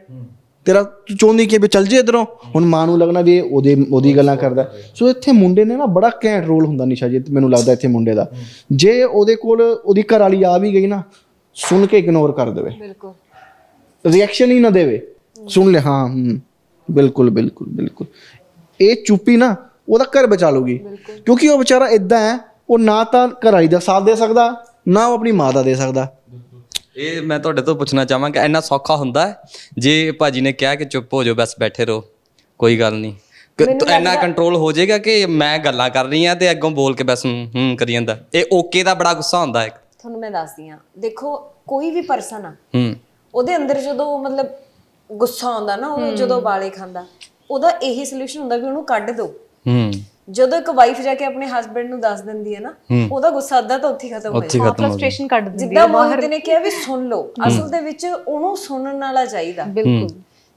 ਤੇਰਾ ਤੂੰ ਚਾਹੁੰਦੀ ਕਿ ਵੀ ਚੱਲ ਜੇ ਇਧਰੋਂ। ਹੁਣ ਮਾਂ ਨੂੰ ਲੱਗਣਾ ਵੀ ਇਹ ਉਹਦੇ ਉਹਦੀ ਗੱਲਾਂ ਕਰਦਾ। ਸੋ ਇੱਥੇ ਮੁੰਡੇ ਨੇ ਨਾ ਬੜਾ ਘੈਂਟ ਰੋਲ ਹੁੰਦਾ ਨਿਸ਼ਾ ਜੀ ਮੈਨੂੰ ਲੱਗਦਾ ਇੱਥੇ ਮੁੰਡੇ ਦਾ। ਜੇ ਉਹਦੇ ਕੋਲ ਉਹਦੀ ਘਰ ਵਾਲੀ ਆ ਵੀ ਗਈ ਨਾ ਸੁਣ ਕੇ ਇਗਨੋਰ ਕਰ ਦੇਵੇ। ਬਿਲਕੁਲ। ਰਿਐਕਸ਼ਨ ਹੀ ਨਾ ਦੇਵੇ। ਸੁਣ ਲੈ ਹਾਂ ਹੂੰ। ਬਿਲਕੁਲ ਬਿਲਕੁਲ ਬਿਲਕੁਲ। ਇਹ ਚੁੱਪੀ ਨਾ ਉਹਦਾ ਘਰ ਬਚਾ ਲੂਗੀ ਕਿਉਂਕਿ ਉਹ ਵਿਚਾਰਾ ਇਦਾਂ ਹੈ ਉਹ ਨਾ ਤਾਂ ਘਰ ਵਾਲੀ ਦਾ ਸਾਥ ਦੇ ਸਕਦਾ ਨਾ ਉਹ ਆਪਣੀ ਮਾਂ ਦਾ ਦੇ ਸਕਦਾ। ਇਹ ਮੈਂ ਤੁਹਾਡੇ ਤੋਂ ਪੁੱਛਣਾ ਚਾਹਾਂਗਾ ਇੰਨਾ ਸੌਖਾ ਹੁੰਦਾ ਹੈ? ਜੇ ਭਾਜੀ ਨੇ ਕਿਹਾ ਕਿ ਚੁੱਪ ਹੋ ਜਾਓ ਬਸ ਬੈਠੇ ਰਹੋ ਕੋਈ ਗੱਲ ਨਹੀਂ। ਕ- ਤਾਂ ਇੰਨਾ ਕੰਟਰੋਲ ਹੋ ਜਾਏਗਾ ਕਿ ਮੈਂ ਗੱਲਾਂ ਕਰ ਰਹੀ ਹਾਂ ਤੇ ਅੱਗੋਂ ਬੋਲ ਕੇ ਬਸ ਹੂੰ ਹੂੰ ਕਰੀ ਜਾਂਦਾ। ਇਹ ਓਕੇ ਦਾ ਬੜਾ ਗੁੱਸਾ ਹੁੰਦਾ ਹੈ। ਤੁਹਾਨੂੰ ਮੈਂ ਦੱਸਦੀ ਆ ਦੇਖੋ ਕੋਈ ਵੀ ਪਰਸਨ ਆ ਹੂੰ। ਉਹਦੇ ਅੰਦਰ ਜਦੋਂ ਮਤਲਬ ਗੁੱਸਾ ਆਉਂਦਾ ਨਾ ਉਹ ਜਦੋਂ ਵਾਲੇ ਖਾਂਦਾ ਉਹਦਾ ਇਹੀ ਸੋਲੂਸ਼ਨ ਹੁੰਦਾ ਵੀ ਉਹਨੂੰ ਕੱਢ ਦਿਓ ਹੂੰ। ਜਦੋਂ ਇੱਕ ਵਾਈਫ ਜਾ ਕੇ ਆਪਣੇ ਹਸਬੰਡ ਨੂੰ ਦੱਸ ਦਿੰਦੀ ਹੈ ਨਾ ਉਹਦਾ ਗੁੱਸਾ ਅੱਧਾ ਤਾਂ ਉੱਥੇ ਹੀ ਖਤਮ ਹੋ ਉੱਥੇ ਹੀ ਹੋ ਜਾਂਦਾ। ਫਰਸਟ੍ਰੇਸ਼ਨ ਕੱਢ ਦਿੰਦੀ ਜਿੱਦਾਂ ਮੋਹਿਤ ਨੇ ਕਿਹਾ ਵੀ ਸੁਣ ਲਓ ਅਸਲ ਦੇ ਵਿੱਚ ਉਹਨੂੰ ਸੁਣਨ ਵਾਲਾ ਚਾਹੀਦਾ। ਬਿਲਕੁਲ।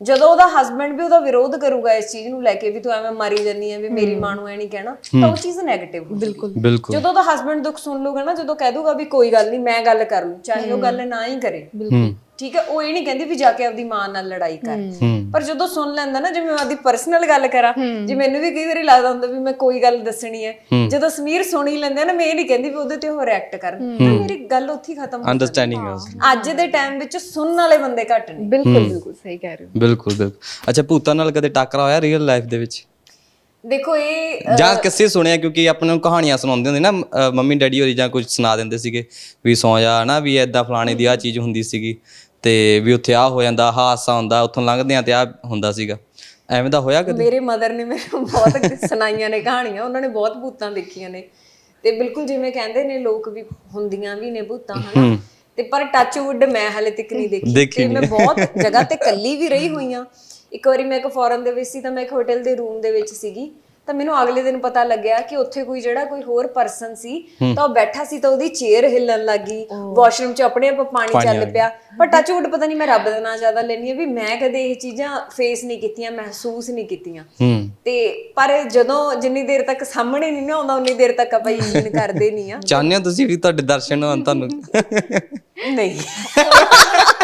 ਜਦੋਂ ਉਹਦਾ ਹਸਬੰਡ ਵੀ ਉਹਦਾ ਵਿਰੋਧ ਕਰੂਗਾ ਇਸ ਚੀਜ਼ ਨੂੰ ਲੈ ਕੇ ਵੀ ਤੂੰ ਐਵੇਂ ਮਾਰੀ ਜੰਨੀ ਹੈ ਵੀ ਮੇਰੀ ਮਾਂ ਨੂੰ ਐ ਨਹੀਂ ਕਹਿਣਾ ਤਾਂ ਉਹ ਚੀਜ਼ ਨੈਗੇਟਿਵ ਬਿਲਕੁਲ। ਬਿਲਕੁਲ। ਜਦੋਂ ਉਹਦਾ ਹਸਬੰਡ ਦੁੱਖ ਸੁਣ ਲੂਗਾ ਨਾ ਜਦੋਂ ਕਹਿ ਦੂਗਾ ਵੀ ਕੋਈ ਗੱਲ ਨਹੀਂ ਮੈਂ ਗੱਲ ਕਰ ਲੂੰ ਚਾਹੇ ਉਹ ਗੱਲ ਨਾ ਹੀ ਕਰੇ। ਹੂੰ। ਠੀਕ ਹੈ ਉਹ ਇਹ ਨਹੀਂ ਕਹਿੰਦੀ ਵੀ ਜਾ ਕੇ ਆਪਦੀ ਮਾਂ ਨਾਲ ਲੜਾਈ ਕਰ। ਪਰ ਜਦੋਂ ਸੁਣ ਲੈਂਦਾ ਨਾ ਜਿਵੇਂ ਮੈਂ ਆਪਦੀ ਪਰਸਨਲ ਗੱਲ ਕਰਾਂ ਜੇ ਮੈਨੂੰ ਵੀ ਕਈ ਵਾਰੀ ਲੱਗਦਾ ਹੁੰਦਾ ਵੀ ਮੈਂ ਕੋਈ ਗੱਲ ਦੱਸਣੀ ਹੈ ਜਦੋਂ ਸਮੀਰ ਸੁਣ ਹੀ ਲੈਂਦਾ ਨਾ ਮੈਂ ਇਹ ਨਹੀਂ ਕਹਿੰਦੀ ਵੀ ਉਹਦੇ ਤੇ ਉਹ ਰਿਐਕਟ ਕਰਨ। ਤਾਂ ਮੇਰੀ ਗੱਲ ਉੱਥੇ ਹੀ ਖਤਮ ਹੋ ਅੰਡਰਸਟੈਂਡਿੰਗ। ਅੱਜ ਦੇ ਟਾਈਮ ਵਿੱਚ ਸੁਣਨ ਵਾਲੇ ਬੰਦੇ ਘੱਟ ਨੇ। ਬਿਲਕੁਲ ਬਿਲਕੁਲ ਸਹੀ ਕਹਿ ਰਹੇ ਹੋ। ਬਿਲਕੁਲ ਬਿਲਕੁਲ। ਅੱਛਾ ਭੂਤਾਂ ਨਾਲ ਕਦੇ ਟੱਕਰਾ ਹੋਇਆ ਰੀਅਲ ਲਾਈਫ ਦੇ ਵਿੱਚ? ਦੇਖੋ ਇਹ ਜਾਂ ਕਿਸੇ ਸੁਣਿਆ ਕਿਉਂਕਿ ਆਪਾਂ ਨੂੰ ਕਹਾਣੀਆਂ ਸੁਣਾਉਂਦੇ ਹੁੰਦੇ ਨਾ ਮੰਮੀ ਡੈਡੀ ਹੋਰੀ ਜਾਂ ਕੁਝ ਸੁਣਾ ਦਿੰਦੇ ਸੀਗੇ ਵੀ ਸੌਂ ਜਾ ਨਾ ਵੀ ਐਦਾਂ ਫਲਾਣੇ ਦੀ ਆ ਚੀਜ਼ ਹੁੰਦੀ ਸੀਗੀ। ਤੇ ਵੀ ਉੱਥੇ ਆ ਹੋ ਜਾਂਦਾ ਹਾਦਸਾ ਹੁੰਦਾ ਉੱਥੋਂ ਲੰਘਦੇ ਆ ਤੇ ਆ ਹੁੰਦਾ ਸੀਗਾ। ਐਵੇਂ ਦਾ ਹੋਇਆ ਕਦੇ? ਮੇਰੇ ਮਦਰ ਨੇ ਮੈਨੂੰ ਬਹੁਤ ਸੁਣਾਈਆਂ ਨੇ ਕਹਾਣੀਆਂ ਉਹਨਾਂ ਨੇ ਬਹੁਤ ਭੂਤਾਂ ਦੇਖੀਆਂ ਨੇ। ਤੇ ਬਿਲਕੁਲ ਜਿਵੇਂ ਕਹਿੰਦੇ ਨੇ ਲੋਕ ਵੀ ਹੁੰਦੀਆਂ ਵੀ ਨੇ ਭੂਤਾਂ ਹਨਾ? ਤੇ ਪਰ ਟੱਚ ਵੁੱਡ ਮੈਂ ਹਲੇ ਤੱਕ ਨਹੀਂ ਦੇਖੀ। ਦੇਖੀ ਤੇ ਮੈਂ ਬਹੁਤ ਜਗ੍ਹਾ ਤੇ ਕੱਲੀ ਵੀ ਰਹੀ ਹੋਈ ਆ ਇੱਕ ਵਾਰੀ ਮੈਂ ਇੱਕ ਫੋਰਨ ਦੇ ਵਿੱਚ ਸੀ ਤਾਂ ਮੈਂ ਇੱਕ ਹੋਟਲ ਦੇ ਰੂਮ ਦੇ ਵਿੱਚ ਸੀਗੀ। ਤਾਂ ਮੈਨੂੰ ਅਗਲੇ ਦਿਨ ਪਤਾ ਲੱਗਿਆ ਕਿ ਉੱਥੇ ਕੋਈ ਜਿਹੜਾ ਕੋਈ ਹੋਰ ਪਰਸਨ ਸੀ ਤਾਂ ਉਹ ਬੈਠਾ ਸੀ ਤਾਂ ਉਹਦੀ ਚੇਅਰ ਹਿੱਲਣ ਲੱਗੀ ਵਾਸ਼ਰੂਮ 'ਚ ਆਪਣੇ ਆਪ ਪਾਣੀ ਚੱਲ ਪਿਆ। ਪਰ ਟੱਚ ਵੁੱਡ ਪਤਾ ਨਹੀਂ ਮੈਂ ਰੱਬ ਦਾ ਨਾਂ ਜ਼ਿਆਦਾ ਲੈਣੀ ਆ ਵੀ ਮੈਂ ਕਦੇ ਇਹ ਚੀਜ਼ਾਂ ਫੇਸ ਨਹੀਂ ਕੀਤੀਆਂ ਮਹਿਸੂਸ ਨਹੀਂ ਕੀਤੀਆਂ। ਤੇ ਪਰ ਜਦੋਂ ਜਿੰਨੀ ਦੇਰ ਤੱਕ ਸਾਹਮਣੇ ਨਹੀਂ ਨਾ ਆਉਂਦਾ ਉਨੀ ਦੇਰ ਤੱਕ ਆਪਾਂ ਯਕੀਨ ਕਰਦੇ ਨਹੀਂ ਆ। ਚਾਹੁੰਦੇ ਹੋ ਤੁਸੀਂ ਵੀ ਤੁਹਾਡੇ ਦਰਸ਼ਨ ਹੋਣ ਤੁਹਾਨੂੰ? ਨਹੀਂ।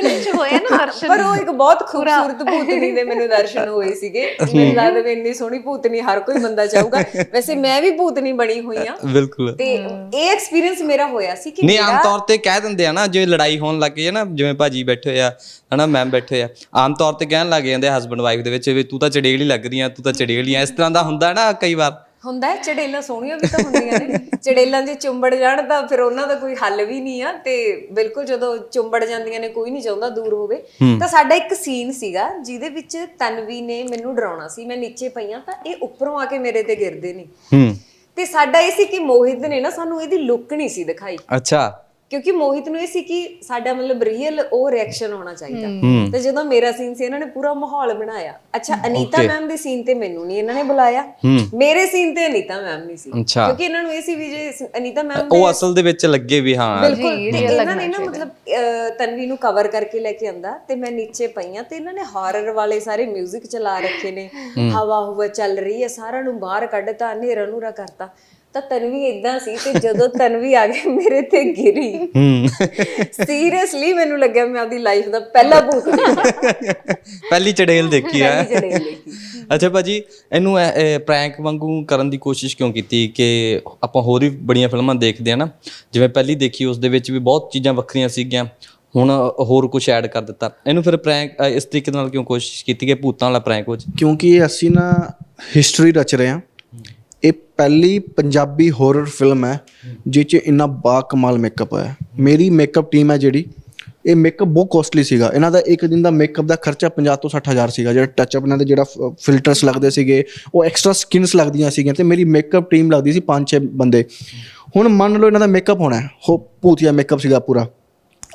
ਫਿਲਮ ਚ ਹੋਇਆ ਨਾ ਦਰਸ਼ਨ। ਪਰ ਉਹ ਇੱਕ ਬਹੁਤ ਖੂਬਸੂਰਤ ਭੂਤਨੀ ਦੇ ਮੈਨੂੰ ਦਰਸ਼ਨ ਹੋਏ ਸੀਗੇ। ਮੈਨੂੰ ਲੱਗਦਾ ਵੀ ਇੰਨੀ ਸੋਹਣੀ ਭੂਤਨੀ ਹਰ ਕੋਈ ਬੰਦਾ ਚਾਹੂਗਾ। ਵੈਸੇ ਮੈਂ ਵੀ ਭੂਤਨੀ ਬਣੀ ਹੋਈ ਆ ਬਿਲਕੁਲ। ਤੇ ਇਹ ਐਕਸਪੀਰੀਅੰਸ ਮੇਰਾ ਹੋਇਆ ਸੀ ਕਿ ਨਹੀਂ ਆਮ ਤੌਰ ਤੇ ਕਹਿ ਦਿੰਦੇ ਆ ਨਾ ਜੇ ਲੜਾਈ ਹੋਣ ਲੱਗ ਗਈ ਹੈ ਨਾ ਜਿਵੇਂ ਭਾਜੀ ਬੈਠੇ ਆ ਹਨਾ ਮੈਮ ਬੈਠੇ ਆ ਆਮ ਤੌਰ ਤੇ ਕਹਿਣ ਲੱਗ ਜਾਂਦੇ ਹਸਬੰਡ ਵਾਈਫ ਦੇ ਵਿੱਚ ਵੀ ਤੂੰ ਤਾਂ ਚੜੇਲ ਹੀ ਲੱਗ ਰਹੀ ਆ ਤੂੰ ਤਾਂ ਚੜੇਲ ਹੀ ਆ ਇਸ ਤਰ੍ਹਾਂ ਦਾ ਹੁੰਦਾ ਨਾ ਕਈ ਵਾਰ। ਹੁੰਦਾ ਹੈ ਚੜੇਲਾਂ ਸੋਹਣੀਆਂ ਵੀ ਤਾਂ ਹੁੰਦੀਆਂ ਨੇ। ਚੜੇਲਾਂ ਜੇ ਚੁੰਬੜ ਜਾਣ ਤਾਂ ਫਿਰ ਉਹਨਾਂ ਦਾ ਕੋਈ ਹੱਲ ਵੀ ਨਹੀਂ ਆ ਤੇ ਬਿਲਕੁਲ ਜਦੋਂ ਚੁੰਬੜ ਜਾਂਦੀਆਂ ਨੇ ਕੋਈ ਨਹੀਂ ਚਾਹੁੰਦਾ ਦੂਰ ਹੋਵੇ। ਤਾਂ ਸਾਡਾ ਇੱਕ ਸੀਨ ਸੀਗਾ ਜਿਹਦੇ ਵਿੱਚ ਤਨਵੀ ਨੇ ਮੈਨੂੰ ਡਰਾਉਣਾ ਸੀ ਮੈਂ ਨੀਚੇ ਪਈਆਂ ਤਾਂ ਇਹ ਉੱਪਰੋਂ ਆ ਕੇ ਮੇਰੇ ਤੇ ਗਿਰਦੇ ਨੇ। ਹੂੰ। ਤੇ ਸਾਡਾ ਇਹ ਸੀ ਕਿ ਮੋਹਿਤ ਨੇ ਨਾ ਸਾਨੂੰ ਇਹਦੀ ਲੁੱਕ ਨਹੀਂ ਸੀ ਦਿਖਾਈ। ਅੱਛਾ। ਕਿਉਂਕਿ ਮੋਹਿਤ ਨੂੰ ਇਹ ਸੀ ਕਿ ਸਾਡਾ ਮਤਲਬ ਰੀਅਲ ਉਹ ਰਿਐਕਸ਼ਨ ਹੋਣਾ ਚਾਹੀਦਾ। ਤੇ ਜਦੋਂ ਮੇਰਾ ਸੀਨ ਸੀ ਇਹਨਾਂ ਨੇ ਪੂਰਾ ਮਾਹੌਲ ਬਣਾਇਆ। ਅੱਛਾ ਅਨੀਤਾ ਮੈਮ ਦੇ ਸੀਨ ਤੇ ਮੈਨੂੰ ਨਹੀਂ ਇਹਨਾਂ ਨੇ ਬੁਲਾਇਆ। ਮੇਰੇ ਸੀਨ ਤੇ ਅਨੀਤਾ ਮੈਮ ਨਹੀਂ ਸੀ। ਕਿਉਂਕਿ ਇਹਨਾਂ ਨੂੰ ਇਹ ਸੀ ਵੀ ਜੇ ਅਨੀਤਾ ਮੈਮ ਉਹ ਅਸਲ ਦੇ ਵਿੱਚ ਲੱਗੇ ਵੀ ਹਾਂ। ਬਿਲਕੁਲ। ਤੇ ਇਹਨਾਂ ਨੇ ਨਾ ਮਤਲਬ ਤਨਵੀ ਨੂੰ ਕਵਰ ਕਰਕੇ ਲੈ ਕੇ ਆਂਦਾ ਤੇ ਮੈਂ ਨੀਚੇ ਪਈਆਂ ਤੇ ਇਹਨਾਂ ਨੇ ਹਾਰਰ ਵਾਲੇ ਸਾਰੇ 뮤직 ਚਲਾ ਰੱਖੇ ਨੇ। ਹਵਾ ਹੁਵਾ ਚੱਲ ਰਹੀ ਹੈ ਸਾਰਿਆਂ ਨੂੰ ਬਾਹਰ ਕੱਢਤਾ ਹਨੇਰਾ ਨੂਰਾ ਕਰਤਾ। ਤਾਂ ਤਨਵੀ ਇਦਾਂ ਸੀ ਤੇ ਜਦੋਂ ਤਨਵੀ ਆ ਕੇ ਮੇਰੇ ਤੇ ਗਿਰੀ। ਹੂੰ। ਸੀਰੀਅਸਲੀ ਮੈਨੂੰ ਲੱਗਿਆ ਮੈਂ ਆਪਦੀ ਲਾਈਫ ਦਾ ਪਹਿਲਾ ਭੂਤ ਪਹਿਲੀ ਚੜੇਲ ਦੇਖੀ ਦੇਖੀ। ਅੱਛਾ ਭਾਜੀ ਇਹਨੂੰ ਪ੍ਰੈਂਕ ਵਾਂਗੂ ਕਰਨ ਦੀ ਕੋਸ਼ਿਸ਼ ਕਿਉਂ ਕੀਤੀ ਕਿ ਆਪਾਂ ਹੋਰ ਵੀ ਬੜੀਆਂ ਫਿਲਮਾਂ ਦੇਖਦੇ ਆ ਨਾ? ਜਿਵੇਂ ਪਹਿਲੀ ਦੇਖੀ ਉਸ ਦੇ ਵਿੱਚ ਵੀ ਬਹੁਤ ਚੀਜ਼ਾਂ ਵੱਖਰੀਆਂ ਸੀਗੀਆਂ। ਹੁਣ ਹੋਰ ਕੁਝ ਐਡ ਕਰ ਦਿੱਤਾ। ਇਹਨੂੰ ਫਿਰ ਪ੍ਰੈਂਕ ਇਸ ਤਰੀਕੇ ਨਾਲ ਕਿਉਂ ਕੋਸ਼ਿਸ਼ ਕੀਤੀ ਕਿ ਭੂਤਾਂ ਵਾਲਾ ਪ੍ਰੈਂਕ ਹੋ ਕਿਉਂਕਿ ਅਸੀਂ ਨਾ ਹਿਸਟਰੀ ਰਚ ਰਹੇ ਹਾਂ। ਇਹ ਪਹਿਲੀ ਪੰਜਾਬੀ ਹਾਰਰ ਫਿਲਮ ਹੈ ਜਿਹ 'ਚ ਇੰਨਾ ਬਾ ਕਮਾਲ ਮੇਕਅਪ ਹੈ ਮੇਰੀ ਮੇਕਅਪ ਟੀਮ ਹੈ ਜਿਹੜੀ, ਇਹ ਮੇਕਅਪ ਬਹੁਤ ਕੋਸਟਲੀ ਸੀਗਾ। ਇਹਨਾਂ ਦਾ ਇੱਕ ਦਿਨ ਦਾ ਮੇਕਅਪ ਦਾ ਖਰਚਾ 50 ਤੋਂ 60 ਹਜ਼ਾਰ ਸੀਗਾ। ਜਿਹੜਾ ਟੱਚ ਅਪ ਇਹਨਾਂ ਦੇ ਜਿਹੜਾ ਫਿਲਟਰਸ ਲੱਗਦੇ ਸੀਗੇ, ਉਹ ਐਕਸਟਰਾ ਸਕਿਨਸ ਲੱਗਦੀਆਂ ਸੀਗੀਆਂ ਤੇ ਮੇਰੀ ਮੇਕਅਪ ਟੀਮ ਲੱਗਦੀ ਸੀ 5-6 ਬੰਦੇ। ਹੁਣ ਮੰਨ ਲਓ ਇਹਨਾਂ ਦਾ ਮੇਕਅਪ ਹੋਣਾ ਹੋ ਭੂਤੀਆ ਮੇਕਅਪ ਸੀਗਾ ਪੂਰਾ।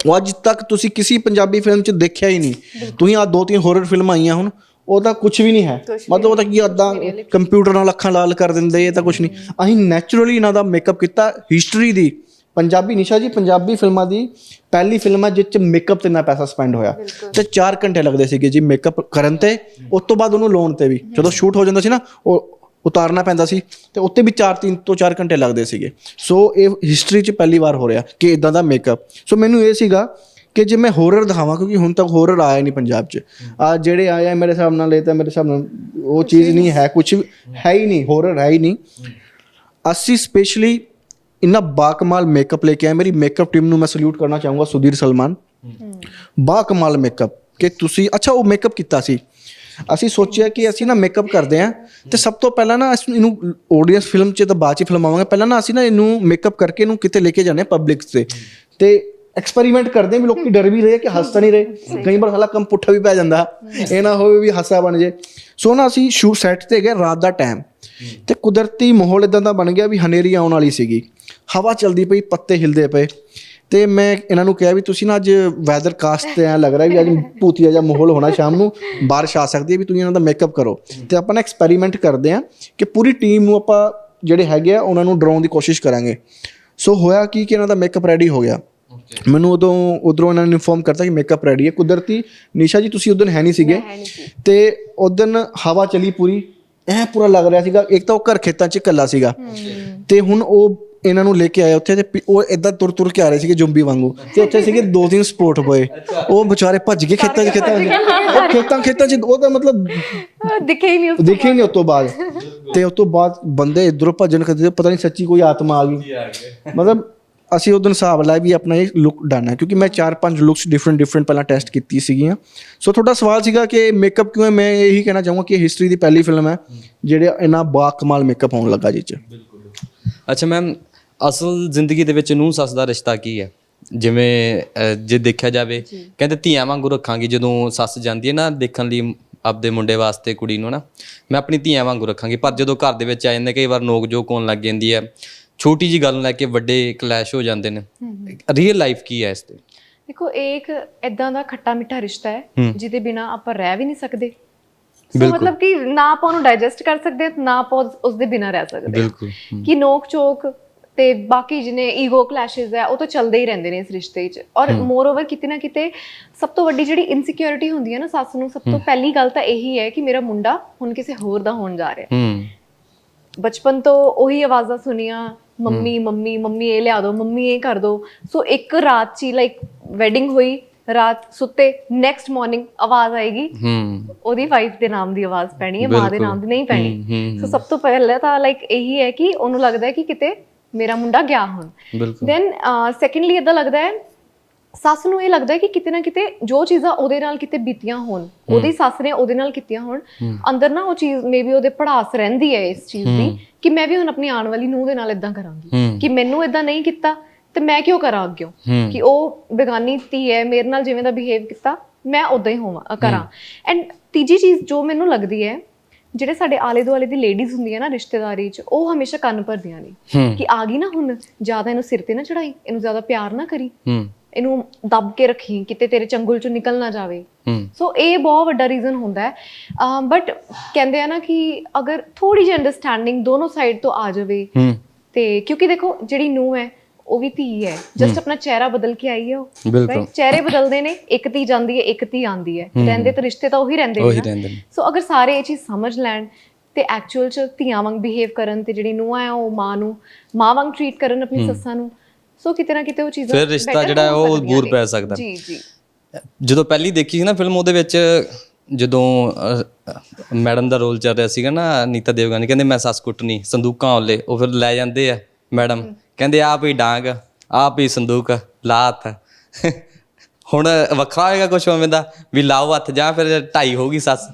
ਉਹ ਅੱਜ ਤੱਕ ਤੁਸੀਂ ਕਿਸੇ ਪੰਜਾਬੀ ਫਿਲਮ 'ਚ ਦੇਖਿਆ ਹੀ ਨਹੀਂ। ਤੁਸੀਂ ਆ ਦੋ ਤਿੰਨ ਹਾਰਰ ਫਿਲਮਾਂ ਆਈਆਂ ਹੁਣ ਉਹਦਾ ਕੁਝ ਵੀ ਨਹੀਂ ਹੈ। ਮਤਲਬ ਉਹ ਤਾਂ ਕੀ ਅੱਦਾਂ ਕੰਪਿਊਟਰ ਨਾਲ ਅੱਖਾਂ ਲਾਲ ਕਰ ਦਿੰਦੇ ਇਹ ਤਾਂ ਕੁਝ ਨਹੀਂ। ਅਸੀਂ ਨੈਚੁਰਲੀ ਇਹਨਾਂ ਦਾ ਮੇਕਅਪ ਕੀਤਾ ਹਿਸਟਰੀ ਦੀ। ਪੰਜਾਬੀ ਨਿਸ਼ਾ ਜੀ ਪੰਜਾਬੀ ਫਿਲਮਾਂ ਦੀ ਪਹਿਲੀ ਫਿਲਮ ਹੈ ਜਿਸ 'ਚ ਮੇਕਅਪ ਤੇ ਨਾ ਪੈਸਾ ਸਪੈਂਡ ਹੋਇਆ। ਤੇ 4 ਘੰਟੇ ਲੱਗਦੇ ਸੀਗੇ ਜੀ ਮੇਕਅਪ ਕਰਨ ਤੇ। ਉਸ ਤੋਂ ਬਾਅਦ ਉਹਨੂੰ ਲਾਉਣ ਤੇ ਵੀ। ਜਦੋਂ ਸ਼ੂਟ ਹੋ ਜਾਂਦਾ ਸੀ ਨਾ ਉਹ ਉਤਾਰਨਾ ਪੈਂਦਾ ਸੀ। ਤੇ ਉੱਤੇ ਵੀ 4 3 ਤੋਂ 4 ਘੰਟੇ ਲੱਗਦੇ ਸੀਗੇ। ਸੋ ਇਹ ਹਿਸਟਰੀ 'ਚ ਪਹਿਲੀ ਵਾਰ ਹੋ ਰਿਹਾ ਕਿ ਇਦਾਂ ਦਾ ਮੇਕਅਪ ਸੋ ਮੈਨੂੰ ਇਹ ਸੀਗਾ ਕਿ ਜੇ ਮੈਂ ਹੋਰਰ ਦਿਖਾਵਾਂ ਕਿਉਂਕਿ ਹੁਣ ਤੱਕ ਹੋਰਰ ਆਇਆ ਨਹੀਂ ਪੰਜਾਬ 'ਚ। ਆ ਜਿਹੜੇ ਆਏ ਆ ਮੇਰੇ ਹਿਸਾਬ ਨਾਲ ਇਹ ਤਾਂ ਮੇਰੇ ਹਿਸਾਬ ਨਾਲ ਉਹ ਚੀਜ਼ ਨਹੀਂ ਹੈ ਕੁਝ ਹੈ ਹੀ ਨਹੀਂ ਹੋਰਰ ਹੈ ਹੀ ਨਹੀਂ। ਅਸੀਂ ਸਪੈਸ਼ਲੀ ਇੰਨਾ ਬਾਕਮਾਲ ਮੇਕਅਪ ਲੈ ਕੇ ਆਏ ਮੇਰੀ ਮੇਕਅਪ ਟੀਮ ਨੂੰ ਮੈਂ ਸਲੂਟ ਕਰਨਾ ਚਾਹੂੰਗਾ ਸੁਧੀਰ ਸਲਮਾਨ। ਬਾਕਮਾਲ ਮੇਕਅਪ ਕਿ ਤੁਸੀਂ ਅੱਛਾ ਉਹ ਮੇਕਅਪ ਕੀਤਾ ਸੀ। ਅਸੀਂ ਸੋਚਿਆ ਕਿ ਅਸੀਂ ਨਾ ਮੇਕਅਪ ਕਰਦੇ ਆ ਤੇ ਸਭ ਤੋਂ ਪਹਿਲਾਂ ਨਾ ਇਹਨੂੰ ਆਡੀਅנס ਫਿਲਮ 'ਚ ਤਾਂ ਬਾਅਦ 'ਚ ਫਿਲਮਾਵਾਂਗੇ। ਪਹਿਲਾਂ ਨਾ ਅਸੀਂ ਨਾ ਇਹਨੂੰ ਮੇਕਅਪ ਕਰਕੇ ਇਹਨੂੰ ਕਿਤੇ ਲੈ ਕੇ ਜਾਂਦੇ ਪਬਲਿਕ ਤੇ ਤੇ ਐਕਸਪੈਰੀਮੈਂਟ ਕਰਦੇ ਵੀ ਲੋਕੀ ਡਰ ਵੀ ਰਹੇ ਕਿ ਹੱਸ ਤਾਂ ਨਹੀਂ ਰਹੇ। ਕਈ ਵਾਰ ਸਾਲਾ ਕੰਮ ਪੁੱਠਾ ਵੀ ਪੈ ਜਾਂਦਾ। ਇਹ ਨਾ ਹੋਵੇ ਵੀ ਹਾਸਾ ਬਣ ਜੇ। ਸੋ ਨਾ ਅਸੀਂ ਸ਼ੂਟ ਸੈੱਟ ਤੇ ਗਏ ਰਾਤ ਦਾ ਟਾਈਮ ਤੇ ਕੁਦਰਤੀ ਮਾਹੌਲ ਇਦਾਂ ਦਾ ਬਣ ਗਿਆ ਵੀ ਹਨੇਰੀ ਆਉਣ ਵਾਲੀ ਸੀਗੀ। ਹਵਾ ਚਲਦੀ ਪਈ ਪੱਤੇ ਹਿਲਦੇ ਪਏ। ਤੇ ਮੈਂ ਇਹਨਾਂ ਨੂੰ ਕਿਹਾ ਵੀ ਤੁਸੀਂ ਨਾ ਅੱਜ ਵੈਦਰ ਕਾਸਟ ਤੇ ਐ ਲੱਗ ਰਿਹਾ ਵੀ ਅੱਜ ਭੂਤੀਆ ਜਿਹਾ ਮਾਹੌਲ ਹੋਣਾ ਸ਼ਾਮ ਨੂੰ। ਬਾਰਿਸ਼ ਆ ਸਕਦੀ ਹੈ ਵੀ ਤੁਸੀਂ ਇਹਨਾਂ ਦਾ ਮੇਕਅਪ ਕਰੋ। ਤੇ ਆਪਾਂ ਨਾ ਐਕਸਪੈਰੀਮੈਂਟ ਕਰਦੇ ਆ ਕਿ ਪੂਰੀ ਟੀਮ ਨੂੰ ਆਪਾਂ ਜਿਹੜੇ ਹੈਗੇ ਆ ਉਹਨਾਂ ਨੂੰ ਡਰਾਉਣ ਦੀ ਕੋਸ਼ਿਸ਼ ਕਰਾਂਗੇ। ਸੋ ਹੋਇਆ ਕੀ ਕਿ ਇਹਨਾਂ ਦਾ ਮੇਕਅਪ ਰੈਡੀ ਹੋ ਗਿਆ। ਮੈਨੂੰ ਉਦੋਂ ਉਧਰੋਂ ਇਹਨਾਂ ਨੇ ਇਨਫੋਰਮ ਕਰਤਾ ਕਿ ਮੇਕਅਪ ਰੈਡੀ ਹੈ। ਕੁਦਰਤੀ ਨਿਸ਼ਾ ਜੀ ਤੁਸੀਂ ਉਦੋਂ ਹੈ ਨਹੀਂ ਸੀਗੇ। ਤੇ ਉਦੋਂ ਹਵਾ ਚਲੀ ਪੂਰੀ। ਐ ਪੂਰਾ ਲੱਗ ਰਿਹਾ ਸੀਗਾ। ਇੱਕ ਤਾਂ ਉਹ ਘਰ ਖੇਤਾਂ 'ਚ ਇਕੱਲਾ ਸੀਗਾ। ਤੇ ਹੁਣ ਉਹ ਇਹਨਾਂ ਨੂੰ ਲੈ ਕੇ ਆਏ ਉੱਥੇ ਤੇ ਉਹ ਇਦਾਂ ਤੁਰ ਤੁਰ ਕੇ ਆ ਰਹੇ ਸੀਗੇ ਜੁੰਬੀ ਵਾਂਗੂ। ਤੇ ਉੱਥੇ ਸੀਗੇ ਦੋ ਤਿੰਨ ਸਪੋਰਟ ਬੋਏ ਉਹ ਵਿਚਾਰੇ ਭੱਜ ਕੇ ਖੇਤਾਂ 'ਚ ਖੇਤਾਂ 'ਚ। ਉਹ ਖੇਤਾਂ ਖੇਤਾਂ 'ਚ ਉਹ ਤਾਂ ਮਤਲਬ ਦਿਖੇ ਹੀ ਨਹੀਂ ਉਸ ਦੇਖੇ ਨਹੀਂ ਉਸ ਤੋਂ ਬਾਅਦ। ਤੇ ਉਸ ਤੋਂ ਬਾਅਦ ਬੰਦੇ ਇਧਰੋਂ ਭੱਜਣ ਕਰਦੇ ਪਤਾ ਨਹੀਂ ਸੱਚੀ ਕੋਈ ਆਤਮਾ ਆ ਗਈ। ਮਤਲਬ ਅਸੀਂ ਉਦੋਂ ਹਿਸਾਬ ਲਾਇਆ ਵੀ ਆਪਣਾ ਇਹ ਲੁੱਕ ਡਨ ਹੈ ਕਿਉਂਕਿ ਮੈਂ ਚਾਰ ਪੰਜ ਲੁੱਕਸ ਡਿਫਰੈਂਟ ਡਿਫਰੈਂਟ ਪਹਿਲਾਂ ਟੈਸਟ ਕੀਤੀ ਸੀਗੀਆਂ। ਸੋ ਤੁਹਾਡਾ ਸਵਾਲ ਸੀਗਾ ਕਿ ਮੇਕਅਪ ਕਿਉਂ ਹੈ? ਮੈਂ ਇਹੀ ਕਹਿਣਾ ਚਾਹੂੰਗਾ ਕਿ ਹਿਸਟਰੀ ਦੀ ਪਹਿਲੀ ਫਿਲਮ ਹੈ ਜਿਹੜੇ ਇੰਨਾ ਬਾ ਕਮਾਲ ਮੇਕਅਪ ਹੋਣ ਲੱਗਾ ਜਿਹ 'ਚ। ਅੱਛਾ ਮੈਮ ਅਸਲ ਜ਼ਿੰਦਗੀ ਦੇ ਵਿੱਚ ਨੂੰਹ ਸੱਸ ਦਾ ਰਿਸ਼ਤਾ ਕੀ ਹੈ? ਜਿਵੇਂ ਅਹ, ਜੇ ਦੇਖਿਆ ਜਾਵੇ ਕਹਿੰਦੇ ਧੀਆਂ ਵਾਂਗੂ ਰੱਖਾਂਗੀ ਜਦੋਂ ਸੱਸ ਜਾਂਦੀ ਹੈ ਨਾ ਦੇਖਣ ਲਈ ਆਪਦੇ ਮੁੰਡੇ ਵਾਸਤੇ ਕੁੜੀ ਨੂੰ ਨਾ ਮੈਂ ਆਪਣੀ ਧੀਆਂ ਵਾਂਗੂ ਰੱਖਾਂਗੀ। ਪਰ ਜਦੋਂ ਘਰ ਦੇ ਵਿੱਚ ਆ ਜਾਂਦੇ ਕਈ ਵਾਰ ਨੋਕ ਜੋਕ ਹੋਣ ਲੱਗ ਜਾਂਦੀ ਹੈ। ਛੋਟੀ ਜੀ ਗੱਲ ਨੂੰ ਲੈ ਕੇ ਵੱਡੇ ਕਲੈਸ਼ ਹੋ ਜਾਂਦੇ ਨੇ। ਰੀਅਲ ਲਾਈਫ ਕੀ ਹੈ ਇਸ ਤੇ? ਦੇਖੋ ਇਹ ਇੱਕ ਇਦਾਂ ਦਾ ਖੱਟਾ ਮਿੱਠਾ ਰਿਸ਼ਤਾ ਹੈ ਜਿਹਦੇ ਬਿਨਾ ਆਪਾਂ ਰਹਿ ਵੀ ਨਹੀਂ ਸਕਦੇ। ਸੋ। ਮਤਲਬ ਕਿ ਨਾ ਆਪਾਂ ਉਹਨੂੰ ਡਾਈਜੈਸਟ ਕਰ ਸਕਦੇ ਨਾ ਆਪਾਂ ਉਸ- ਦੇ ਬਿਨਾ ਰਹਿ ਸਕਦੇ। ਬਿਲਕੁਲ ਕਿ ਨੋਕ ਚੋਕ ਤੇ ਬਾਕੀ ਜਿਹਨੇ ਈਗੋ ਕਲੈਸ਼ਸ ਹੈ ਉਹ ਤਾਂ ਚੱਲਦੇ ਹੀ ਰਹਿੰਦੇ ਨੇ ਇਸ ਰਿਸ਼ਤੇ 'ਚ। ਔਰ ਮੋਰ ਓਵਰ ਕਿਤੇ ਨਾ ਕਿਤੇ ਸਭ ਤੋਂ ਵੱਡੀ ਜਿਹੜੀ ਇਨਸਿਕਿਉਰਿਟੀ ਹੁੰਦੀ ਹੈ ਨਾ ਸੱਸ ਨੂੰ ਸਭ ਤੋਂ ਪਹਿਲੀ ਗੱਲ ਤਾਂ ਇਹੀ ਹੈ ਕਿ ਮੇਰਾ ਮੁੰਡਾ ਹੁਣ ਕਿਸੇ ਹੋਰ ਦਾ ਹੋਣ ਜਾ ਰਿਹਾ। ਬਚਪਨ ਤੋਂ ਉਹੀ ਆਵਾਜ਼ਾਂ ਸੁਨੀਆਂ ਮੰਮੀ ਮੰਮੀ ਮੰਮੀ ਇਹ ਲਿਆ ਦਿਓ ਮੰਮੀ ਇਹ ਕਰ ਦਿਓ ਸੋ ਇੱਕ ਰਾਤ 'ਚ ਲਾਈਕ ਵੈਡਿੰਗ ਹੋਈ ਰਾਤ ਸੁੱਤੇ ਨੈਕਸਟ ਮਾਰਨਿੰਗ ਆਵਾਜ਼ ਆਏਗੀ। ਹੂੰ। ਉਹਦੀ ਵਾਈਫ ਦੇ ਨਾਮ ਦੀ ਆਵਾਜ਼ ਪੈਣੀ ਹੈ ਮਾਂ ਦੇ। ਨਾਮ ਦੀ ਨਹੀਂ ਪੈਣੀ। ਸੋ ਸਭ ਤੋਂ ਪਹਿਲਾਂ ਤਾਂ ਲਾਈਕ ਇਹੀ ਹੈ ਕਿ ਉਹਨੂੰ ਲੱਗਦਾ ਹੈ ਕਿ ਕਿਤੇ ਮੇਰਾ ਮੁੰਡਾ ਗਿਆ ਹੁਣ। ਬਿਲਕੁਲ। ਦੈਨ ਸੈਕੰਡਲੀ ਇਦਾਂ ਲੱਗਦਾ ਹੈ ਸੱਸ ਨੂੰ ਇਹ ਲੱਗਦਾ ਕਿ ਕਿਤੇ ਨਾ ਕਿਤੇ ਜੋ ਚੀਜ਼ਾਂ ਉਹਦੇ ਨਾਲ ਕਿਤੇ ਬੀਤੀਆਂ ਹੋਣ ਉਹਦੀ ਸੱਸ ਨੇ ਉਹਦੇ ਨਾਲ ਕੀਤੀਆਂ ਹੋਣ ਅੰਦਰ ਨਾ ਉਹ ਚੀਜ਼ ਮੇਬੀ ਉਹਦੇ ਪੜਾਸ ਰਹਿੰਦੀ ਹੈ ਇਸ ਚੀਜ਼ ਦੀ ਕਿ ਮੈਂ ਵੀ ਹੁਣ ਆਪਣੀ ਆਉਣ ਵਾਲੀ ਨੂੰਹ ਦੇ ਨਾਲ ਇਦਾਂ ਕਰਾਂਗੀ ਕਿ ਮੈਨੂੰ ਇਦਾਂ ਨਹੀਂ ਕੀਤਾ ਤੇ ਮੈਂ ਕਿਉਂ ਕਰਾਂ ਅੱਗਿਓਂ? ਹੂੰ। ਕਿ ਉਹ ਬੇਗਾਨੀ ਧੀ ਹੈ ਮੇਰੇ ਨਾਲ ਜਿਵੇਂ ਦਾ ਬਿਹੇਵ ਕੀਤਾ ਮੈਂ ਉਦਾਂ ਹੀ ਹੋਵਾਂ ਕਰਾਂ। ਐਂਡ ਤੀਜੀ ਚੀਜ਼ ਜੋ ਮੈਨੂੰ ਲੱਗਦੀ ਹੈ ਜਿਹੜੇ ਸਾਡੇ ਆਲੇ ਦੁਆਲੇ ਦੀ ਲੇਡੀਜ਼ ਹੁੰਦੀਆਂ ਨਾ ਰਿਸ਼ਤੇਦਾਰੀ 'ਚ ਉਹ ਹਮੇਸ਼ਾ ਕੰਨ ਭਰਦੀਆਂ ਨੇ ਕਿ ਆ ਗਈ ਨਾ ਹੁਣ ਜ਼ਿਆਦਾ ਇਹਨੂੰ ਸਿਰ ਤੇ ਨਾ ਚੜਾਈ ਇਹਨੂੰ ਜ਼ਿਆਦਾ ਪਿਆਰ ਨਾ ਕਰੀ। ਇਹਨੂੰ ਦਬ ਕੇ ਰੱਖੀ ਕਿਤੇ ਤੇਰੇ ਚੰਗੁਲ ਚੋਂ ਨਿਕਲ ਨਾ ਜਾਵੇ। ਸੋ ਇਹ ਬਹੁਤ ਵੱਡਾ ਰੀਜ਼ਨ ਹੁੰਦਾ ਹੈ। ਬਟ ਕਹਿੰਦੇ ਆ ਨਾ ਕਿ ਅਗਰ ਥੋੜੀ ਜਿਹੀ ਅੰਡਰਸਟੈਂਡਿੰਗ ਦੋਨੋਂ ਸਾਈਡ ਤੋਂ ਆ ਜਾਵੇ ਤੇ ਕਿਉਂਕਿ ਦੇਖੋ ਜਿਹੜੀ ਨੂੰ ਹੈ ਉਹ ਵੀ ਧੀ ਹੈ। ਜਸਟ ਆਪਣਾ ਚਿਹਰਾ ਬਦਲ ਕੇ ਆਈ ਹੈ ਉਹ ਬਿਲਕੁਲ? ਚਿਹਰੇ ਬਦਲਦੇ ਨੇ ਇੱਕ ਧੀ ਜਾਂਦੀ ਹੈ ਇੱਕ ਧੀ ਆਂਦੀ ਹੈ। ਰਹਿੰਦੇ ਤਾਂ ਰਿਸ਼ਤੇ ਤਾਂ ਉਹੀ ਰਹਿੰਦੇ ਉਹੀ ਨੇ। ਰਹਿੰਦੇ ਨੇ। ਸੋ ਅਗਰ ਸਾਰੇ ਇਹ ਚੀਜ਼ ਸਮਝ ਲੈਣ ਤੇ ਐਕਚੁਅਲ ਚ ਧੀਆਂ ਵਾਂਗ ਬਿਹੇਵ ਕਰਨ ਤੇ ਜਿਹੜੀ ਨੂੰਹਾਂ ਆ ਉਹ ਮਾਂ ਨੂੰ ਮਾਂ ਵਾਂਗ ਟਰੀਟ ਕਰਨ ਆਪਣੀ ਸੱਸਾਂ ਨੂੰ ਸੋ ਕਿਤੇ ਨਾ ਕਿਤੇ ਉਹ ਚੀਜ਼ਾਂ ਫਿਰ ਰਿਸ਼ਤਾ better ਜਿਹੜਾ ਹੈ ਹੋ ਉਹ ਸਕਦੀਆਂ ਨੇ। ਪੈ ਸਕਦਾ। ਜੀ ਜੀ। ਜਦੋਂ ਪਹਿਲੀ ਦੇਖੀ ਸੀ ਨਾ ਫਿਲਮ ਉਹਦੇ ਵਿੱਚ ਜਦੋਂ ਮੈਡਮ ਦਾ ਰੋਲ ਚੱਲ ਰਿਹਾ ਸੀਗਾ ਨਾ ਨੀਤਾ ਦੇਵਗਨ ਕਹਿੰਦੇ ਮੈਂ ਸੱਸ ਕੁੱਟਣੀ ਸੰਦੂਕਾਂ ਔਲੇ ਉਹ ਫਿਰ ਲੈ ਜਾਂਦੇ ਆ ਮੈਡਮ। ਕਹਿੰਦੇ ਆਪ ਹੀ ਡਾਂਗ ਆਪ ਹੀ ਸੰਦੂਕ ਲਾਤ ਹੁਣ ਵੱਖਰਾ ਹੋਏਗਾ ਕੁਛ ਉਵੇਂ ਦਾ ਵੀ ਲਾਓ ਹੱਥ ਜਾਂ ਫਿਰ ਢਾਈ ਹੋਗੀ ਸੱਸ।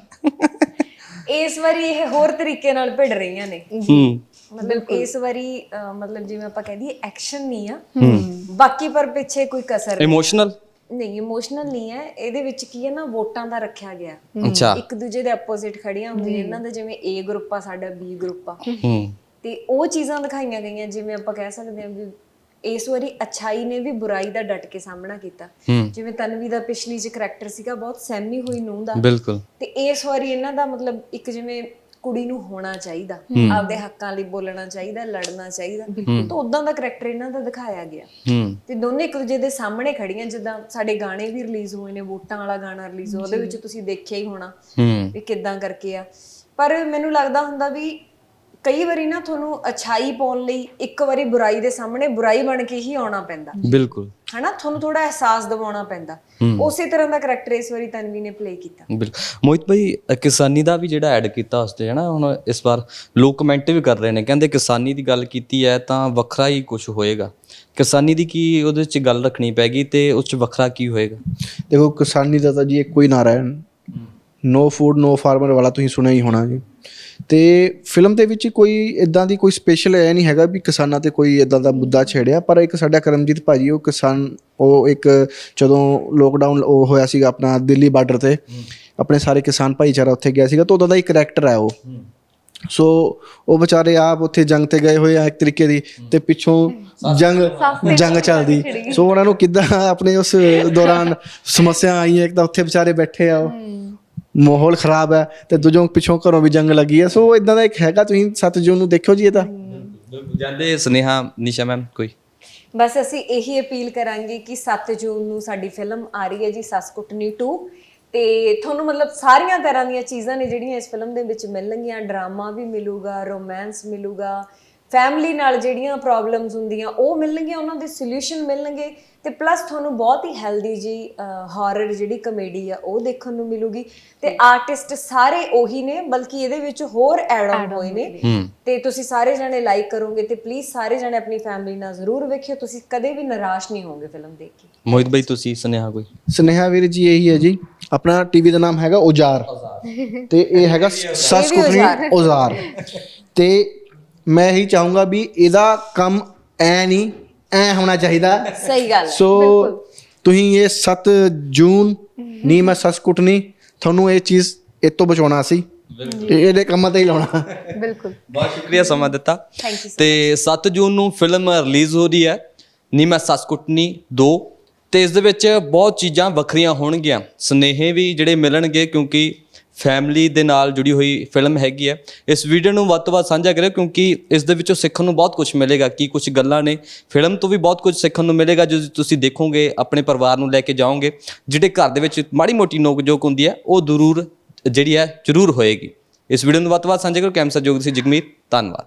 ਇਸ ਵਾਰੀ ਇਹ ਹੋਰ ਤਰੀਕੇ ਨਾਲ ਭਿੜ ਰਹੀਆਂ ਨੇ। ਹੂੰ। ਮਤਲਬ ਇਸ ਵਾਰੀ ਅਹ, ਮਤਲਬ ਜਿਵੇਂ ਆਪਾਂ ਕਹਿ ਦਈਏ ਐਕਸ਼ਨ ਨਹੀਂ ਆ। ਬਾਕੀ ਪਰ ਪਿੱਛੇ ਕੋਈ ਕਸਰ ਨਹੀਂ। ਇਮੋਸ਼ਨਲ ਨਹੀਂ ਇਮੋਸ਼ਨਲ ਨਹੀਂ ਹੈ। ਇਹਦੇ ਵਿੱਚ ਕੀ ਹੈ ਨਾ ਵੋਟਾਂ ਦਾ ਰੱਖਿਆ ਗਿਆ। ਅੱਛਾ। ਇੱਕ ਦੂਜੇ ਦੇ ਆਪੋਜ਼ਿਟ ਖੜੀਆਂ ਹੁੰਦੀਆਂ ਇਹਨਾਂ ਦਾ ਜਿਵੇਂ A ਗਰੁੱਪ ਆ ਸਾਡਾ B ਗਰੁੱਪ ਆ। ਹੂੰ। ਤੇ ਉਹ ਚੀਜ਼ਾਂ ਦਿਖਾਈਆਂ ਗਈਆਂ ਜਿਵੇਂ ਆਪਾਂ ਕਹਿ ਸਕਦੇ ਹਾਂ ਵੀ ਇਸ ਵਾਰੀ ਅਛਾਈ ਨੇ ਵੀ ਬੁਰਾਈ ਦਾ ਡਟ ਕੇ ਸਾਹਮਣਾ ਕੀਤਾ। ਹੂੰ। ਜਿਵੇਂ ਤਨਵੀ ਦਾ ਪਿਛਲੀ ਚ ਕਰੈਕਟਰ ਸੀਗਾ ਬਹੁਤ ਸਹਿਮੀ ਹੋਈ ਨੂੰਹ ਦਾ। ਬਿਲਕੁਲ। ਤੇ ਇਸ ਵਾਰੀ ਇਹਨਾਂ ਦਾ ਮਤਲਬ ਇੱਕ ਜਿਵੇਂ ਕੁੜੀ ਨੂੰ ਹੋਣਾ ਚਾਹੀਦਾ ਆਪਦੇ ਹੱਕਾਂ ਲਈ ਬੋਲਣਾ ਚਾਹੀਦਾ ਲੜਨਾ ਚਾਹੀਦਾ। ਤਾਂ ਉਦਾਂ ਦਾ ਕਰੈਕਟਰ ਇਹਨਾਂ ਦਾ ਦਿਖਾਇਆ ਗਿਆ। ਤੇ ਦੋਨੇ ਇੱਕ ਦੂਜੇ ਦੇ ਸਾਹਮਣੇ ਖੜੀਆਂ ਜਿੱਦਾਂ ਸਾਡੇ ਗਾਣੇ ਵੀ ਰਿਲੀਜ਼ ਹੋਏ ਨੇ ਵੋਟਾਂ ਵਾਲਾ ਗਾਣਾ ਰਿਲੀਜ਼ ਉਹਦੇ ਵਿੱਚ ਤੁਸੀਂ ਦੇਖਿਆ ਹੀ ਹੋਣਾ ਵੀ ਕਿੱਦਾਂ ਕਰਕੇ ਆ। ਪਰ ਮੈਨੂੰ ਲੱਗਦਾ ਹੁੰਦਾ ਵੀ ਕਈ ਵਾਰੀ ਨਾ ਤੁਹਾਨੂੰ ਅਛਾਈ ਪਾਉਣ ਲਈ ਇੱਕ ਵਾਰੀ ਬੁਰਾਈ ਦੇ ਸਾਹਮਣੇ ਬੁਰਾਈ ਬਣ ਕੇ ਹੀ ਆਉਣਾ ਪੈਂਦਾ। ਬਿਲਕੁਲ। ਹਨਾ? ਤੁਹਾਨੂੰ ਥੋੜਾ ਅਹਿਸਾਸ ਦਿਵਾਉਣਾ ਪੈਂਦਾ। ਉਸੇ ਤਰ੍ਹਾਂ ਦਾ ਕਰੈਕਟਰ ਇਸ ਵਾਰੀ ਤਨਵੀ ਨੇ ਪਲੇ ਕੀਤਾ। ਬਿਲਕੁਲ। ਮੋਹਿਤ ਭਾਈ ਅ, ਕਿਸਾਨੀ ਦਾ ਵੀ ਜਿਹੜਾ ਐਡ ਕੀਤਾ ਉਸ ਤੇ ਹੈ ਨਾ ਹੁਣ ਇਸ ਵਾਰ ਲੋਕ ਕਮੈਂਟ ਵੀ ਕਰ ਰਹੇ ਨੇ ਕਹਿੰਦੇ ਕਿਸਾਨੀ ਦੀ ਗੱਲ ਕੀਤੀ ਹੈ ਤਾਂ ਵੱਖਰਾ ਹੀ ਕੁਝ ਹੋਏਗਾ। ਕਿਸਾਨੀ ਦੀ ਕੀ ਉਹਦੇ ਵਿੱਚ ਗੱਲ ਰੱਖਣੀ ਪੈਗੀ ਤੇ ਉਸ ਚ ਵੱਖਰਾ ਕੀ ਹੋਏਗਾ? ਦੇਖੋ ਕਿਸਾਨੀ ਦਾ ਤਾਂ ਜੀ ਇੱਕੋ ਹੀ ਨਾਰਾ ਹੈ। ਨੋ ਫੂਡ ਨੋ ਫਾਰਮਰ ਵਾਲਾ ਤੁਸੀਂ ਸੁਣਿਆ ਹੀ ਹੋਣਾ ਜੀ। ਤੇ ਫਿਲਮ ਦੇ ਵਿੱਚ ਕੋਈ ਇਦਾਂ ਦੀ ਕੋਈ ਸਪੈਸ਼ਲ ਐ ਨਹੀਂ ਹੈਗਾ ਵੀ ਕਿਸਾਨਾਂ ਤੇ ਕੋਈ ਇਦਾਂ ਦਾ ਮੁੱਦਾ ਛੇੜਿਆ ਪਰ ਇੱਕ ਸਾਡਾ ਕਰਮਜੀਤ ਭਾਜੀ ਉਹ ਕਿਸਾਨ ਉਹ ਇੱਕ ਜਦੋਂ ਲੋਕਡਾਊਨ ਉਹ ਹੋਇਆ ਸੀਗਾ ਆਪਣਾ ਦਿੱਲੀ ਬਾਰਡਰ ਤੇ ਆਪਣੇ ਸਾਰੇ ਕਿਸਾਨ ਭਾਈਚਾਰਾ ਉੱਥੇ ਗਿਆ ਸੀਗਾ ਤਾਂ ਉਹਦਾ ਦਾ ਇੱਕ ਕਰੈਕਟਰ ਹੈ ਉਹ। ਸੋ ਉਹ ਵਿਚਾਰੇ ਆਪ ਉੱਥੇ ਜੰਗ ਤੇ ਗਏ ਹੋਏ ਆ ਇੱਕ ਤਰੀਕੇ ਦੀ ਤੇ ਪਿੱਛੋਂ ਜੰਗ ਜੰਗ ਚੱਲਦੀ। ਸੋ ਉਹਨਾਂ ਨੂੰ ਕਿੱਦਾਂ ਆਪਣੇ ਉਸ ਦੌਰਾਨ ਸਮੱਸਿਆ ਆਈਆਂ ਇੱਕ ਤਾਂ ਉੱਥੇ ਵਿਚਾਰੇ ਬੈਠੇ ਆ ਉਹ। ਮਾਹੌਲ ਖਰਾਬ ਹੈ ਤੇ ਦੂਜੋਂ ਪਿੱਛੋਂ ਘਰੋਂ ਵੀ ਜੰਗ ਲੱਗੀ ਹੈ। ਸੋ ਇਦਾਂ ਦਾ ਇੱਕ ਹੈਗਾ ਤੁਸੀਂ 7 ਜੂਨ ਨੂੰ ਦੇਖਿਓ ਜੀ ਇਹ ਤਾਂ। ਜਾਂਦੇ ਸੁਨੇਹਾ ਨਿਸ਼ਾ ਮੈਮ ਕੋਈ? ਬਸ ਅਸੀਂ ਇਹੀ ਅਪੀਲ ਕਰਾਂਗੇ ਕਿ 7 ਜੂਨ ਨੂੰ ਸਾਡੀ ਫਿਲਮ ਆ ਰਹੀ ਹੈ ਜੀ ਸੱਸ ਕੁੱਟਣੀ 2 ਤੇ ਤੁਹਾਨੂੰ ਮਤਲਬ ਸਾਰੀਆਂ ਤਰ੍ਹਾਂ ਦੀਆਂ ਚੀਜ਼ਾਂ ਨੇ ਜਿਹੜੀਆਂ ਇਸ ਫਿਲਮ ਦੇ ਵਿੱਚ ਮਿਲਣਗੀਆਂ। ਡਰਾਮਾ ਵੀ ਮਿਲੂਗਾ ਰੋਮਾਂਸ ਮਿਲੂਗਾ ਫੈਮਿਲੀ ਨਾਲ ਜਿਹੜੀਆਂ ਪ੍ਰੋਬਲਮਸ ਹੁੰਦੀਆਂ ਉਹ ਮਿਲਣਗੀਆਂ ਉਹਨਾਂ ਦੇ ਸੋਲੂਸ਼ਨ ਮਿਲਣਗੇ ਤੇ ਪਲੱਸ ਤੁਹਾਨੂੰ ਬਹੁਤ ਹੀ ਹੈਲਦੀ ਜੀ ਹਾਰਰ ਜਿਹੜੀ ਕਮੇਡੀ ਆ ਉਹ ਦੇਖਣ ਨੂੰ ਮਿਲੂਗੀ ਤੇ ਆਰਟਿਸਟ ਸਾਰੇ ਉਹੀ ਨੇ ਬਲਕਿ ਇਹਦੇ ਵਿੱਚ ਹੋਰ ਐਡ ਆਨ ਹੋਏ ਨੇ। ਤੇ ਤੁਸੀਂ ਸਾਰੇ ਜਣੇ ਲਾਈਕ ਕਰੋਗੇ ਤੇ ਪਲੀਜ਼ ਸਾਰੇ ਜਣੇ ਆਪਣੀ ਫੈਮਿਲੀ ਨਾਲ ਜ਼ਰੂਰ ਵੇਖਿਓ ਤੁਸੀਂ ਕਦੇ ਵੀ ਨਿਰਾਸ਼ ਨਹੀਂ ਹੋਵੋਗੇ ਫਿਲਮ ਦੇਖ ਕੇ। ਮੋਹਿਤ ਬਾਈ ਤੁਸੀਂ ਸੁਨੇਹਾ ਕੋਈ? ਸਨੇਹਾ ਵੀਰ ਜੀ ਇਹੀ ਹੈ ਜੀ ਆਪਣਾ ਟੀਵੀ ਦਾ ਨਾਮ ਹੈਗਾ ਔਜ਼ਾਰ ਤੇ ਇਹ ਹੈਗਾ ਸੱਸ ਕੁਟਨੀ ਔਜ਼ਾਰ ਤੇ ਮੈਂ ਇਹੀ ਚਾਹੂੰਗਾ ਵੀ ਇਹਦਾ ਕੰਮ ਐ ਨਹੀਂ ਐ ਹੋਣਾ ਚਾਹੀਦਾ। ਸਹੀ ਗੱਲ ਹੈ। ਸੋ ਤੁਸੀਂ ਇਹ 7 ਜੂਨ ਨੀ ਮੈਂ ਸੱਸ ਕੁੱਟਣੀ ਤੁਹਾਨੂੰ ਇਹ ਚੀਜ਼ ਇਹ ਤੋਂ ਬਚਾਉਣਾ ਸੀ। ਇਹ- ਇਹਦੇ ਕੰਮਾਂ ਤੇ ਹੀ ਲਾਉਣਾ। ਬਿਲਕੁਲ। ਬਹੁਤ ਸ਼ੁਕਰੀਆ ਸਮਾਂ ਦਿੱਤਾ। Thank you ਤੇ 7 ਜੂਨ ਨੂੰ ਫਿਲਮ ਰਿਲੀਜ਼ ਹੋ ਰਹੀ ਹੈ ਨੀ ਮੈਂ ਸੱਸ ਕੁੱਟਣੀ 2 ਤੇ ਇਸ ਦੇ ਵਿੱਚ ਬਹੁਤ ਚੀਜ਼ਾਂ ਵੱਖਰੀਆਂ ਹੋਣਗੀਆਂ। ਸਨੇਹੇ ਵੀ ਜਿਹੜੇ ਮਿਲਣਗੇ ਕਿਉਂਕਿ ਫੈਮਿਲੀ ਦੇ ਨਾਲ ਜੁੜੀ ਹੋਈ ਫਿਲਮ ਹੈਗੀ ਹੈ। ਇਸ ਵੀਡੀਓ ਨੂੰ ਵੱਧ ਤੋਂ ਵੱਧ ਸਾਂਝਾ ਕਰਿਓ ਕਿਉਂਕਿ ਇਸ ਦੇ ਵਿੱਚੋਂ ਸਿੱਖਣ ਨੂੰ ਬਹੁਤ ਕੁਝ ਮਿਲੇਗਾ, ਕੀ ਕੁਝ ਗੱਲਾਂ ਨੇ। ਫਿਲਮ ਤੋਂ ਵੀ ਬਹੁਤ ਕੁਝ ਸਿੱਖਣ ਨੂੰ ਮਿਲੇਗਾ ਜੋ ਤੁਸੀਂ ਦੇਖੋਗੇ, ਆਪਣੇ ਪਰਿਵਾਰ ਨੂੰ ਲੈ ਕੇ ਜਾਓਗੇ। ਜਿਹੜੇ ਘਰ ਦੇ ਵਿੱਚ ਮਾੜੀ ਮੋਟੀ ਨੋਕ ਜੋਕ ਹੁੰਦੀ ਹੈ, ਉਹ ਜ਼ਰੂਰ ਜਿਹੜੀ ਹੈ, ਜ਼ਰੂਰ ਹੋਏਗੀ। ਇਸ ਵੀਡੀਓ ਨੂੰ ਵੱਧ ਤੋਂ ਵੱਧ ਸਾਂਝਾ ਕਰੋ। ਕੈਮਸਾ ਜੋਗ ਸੀ ਜਗਮੀਤ, ਧੰਨਵਾਦ।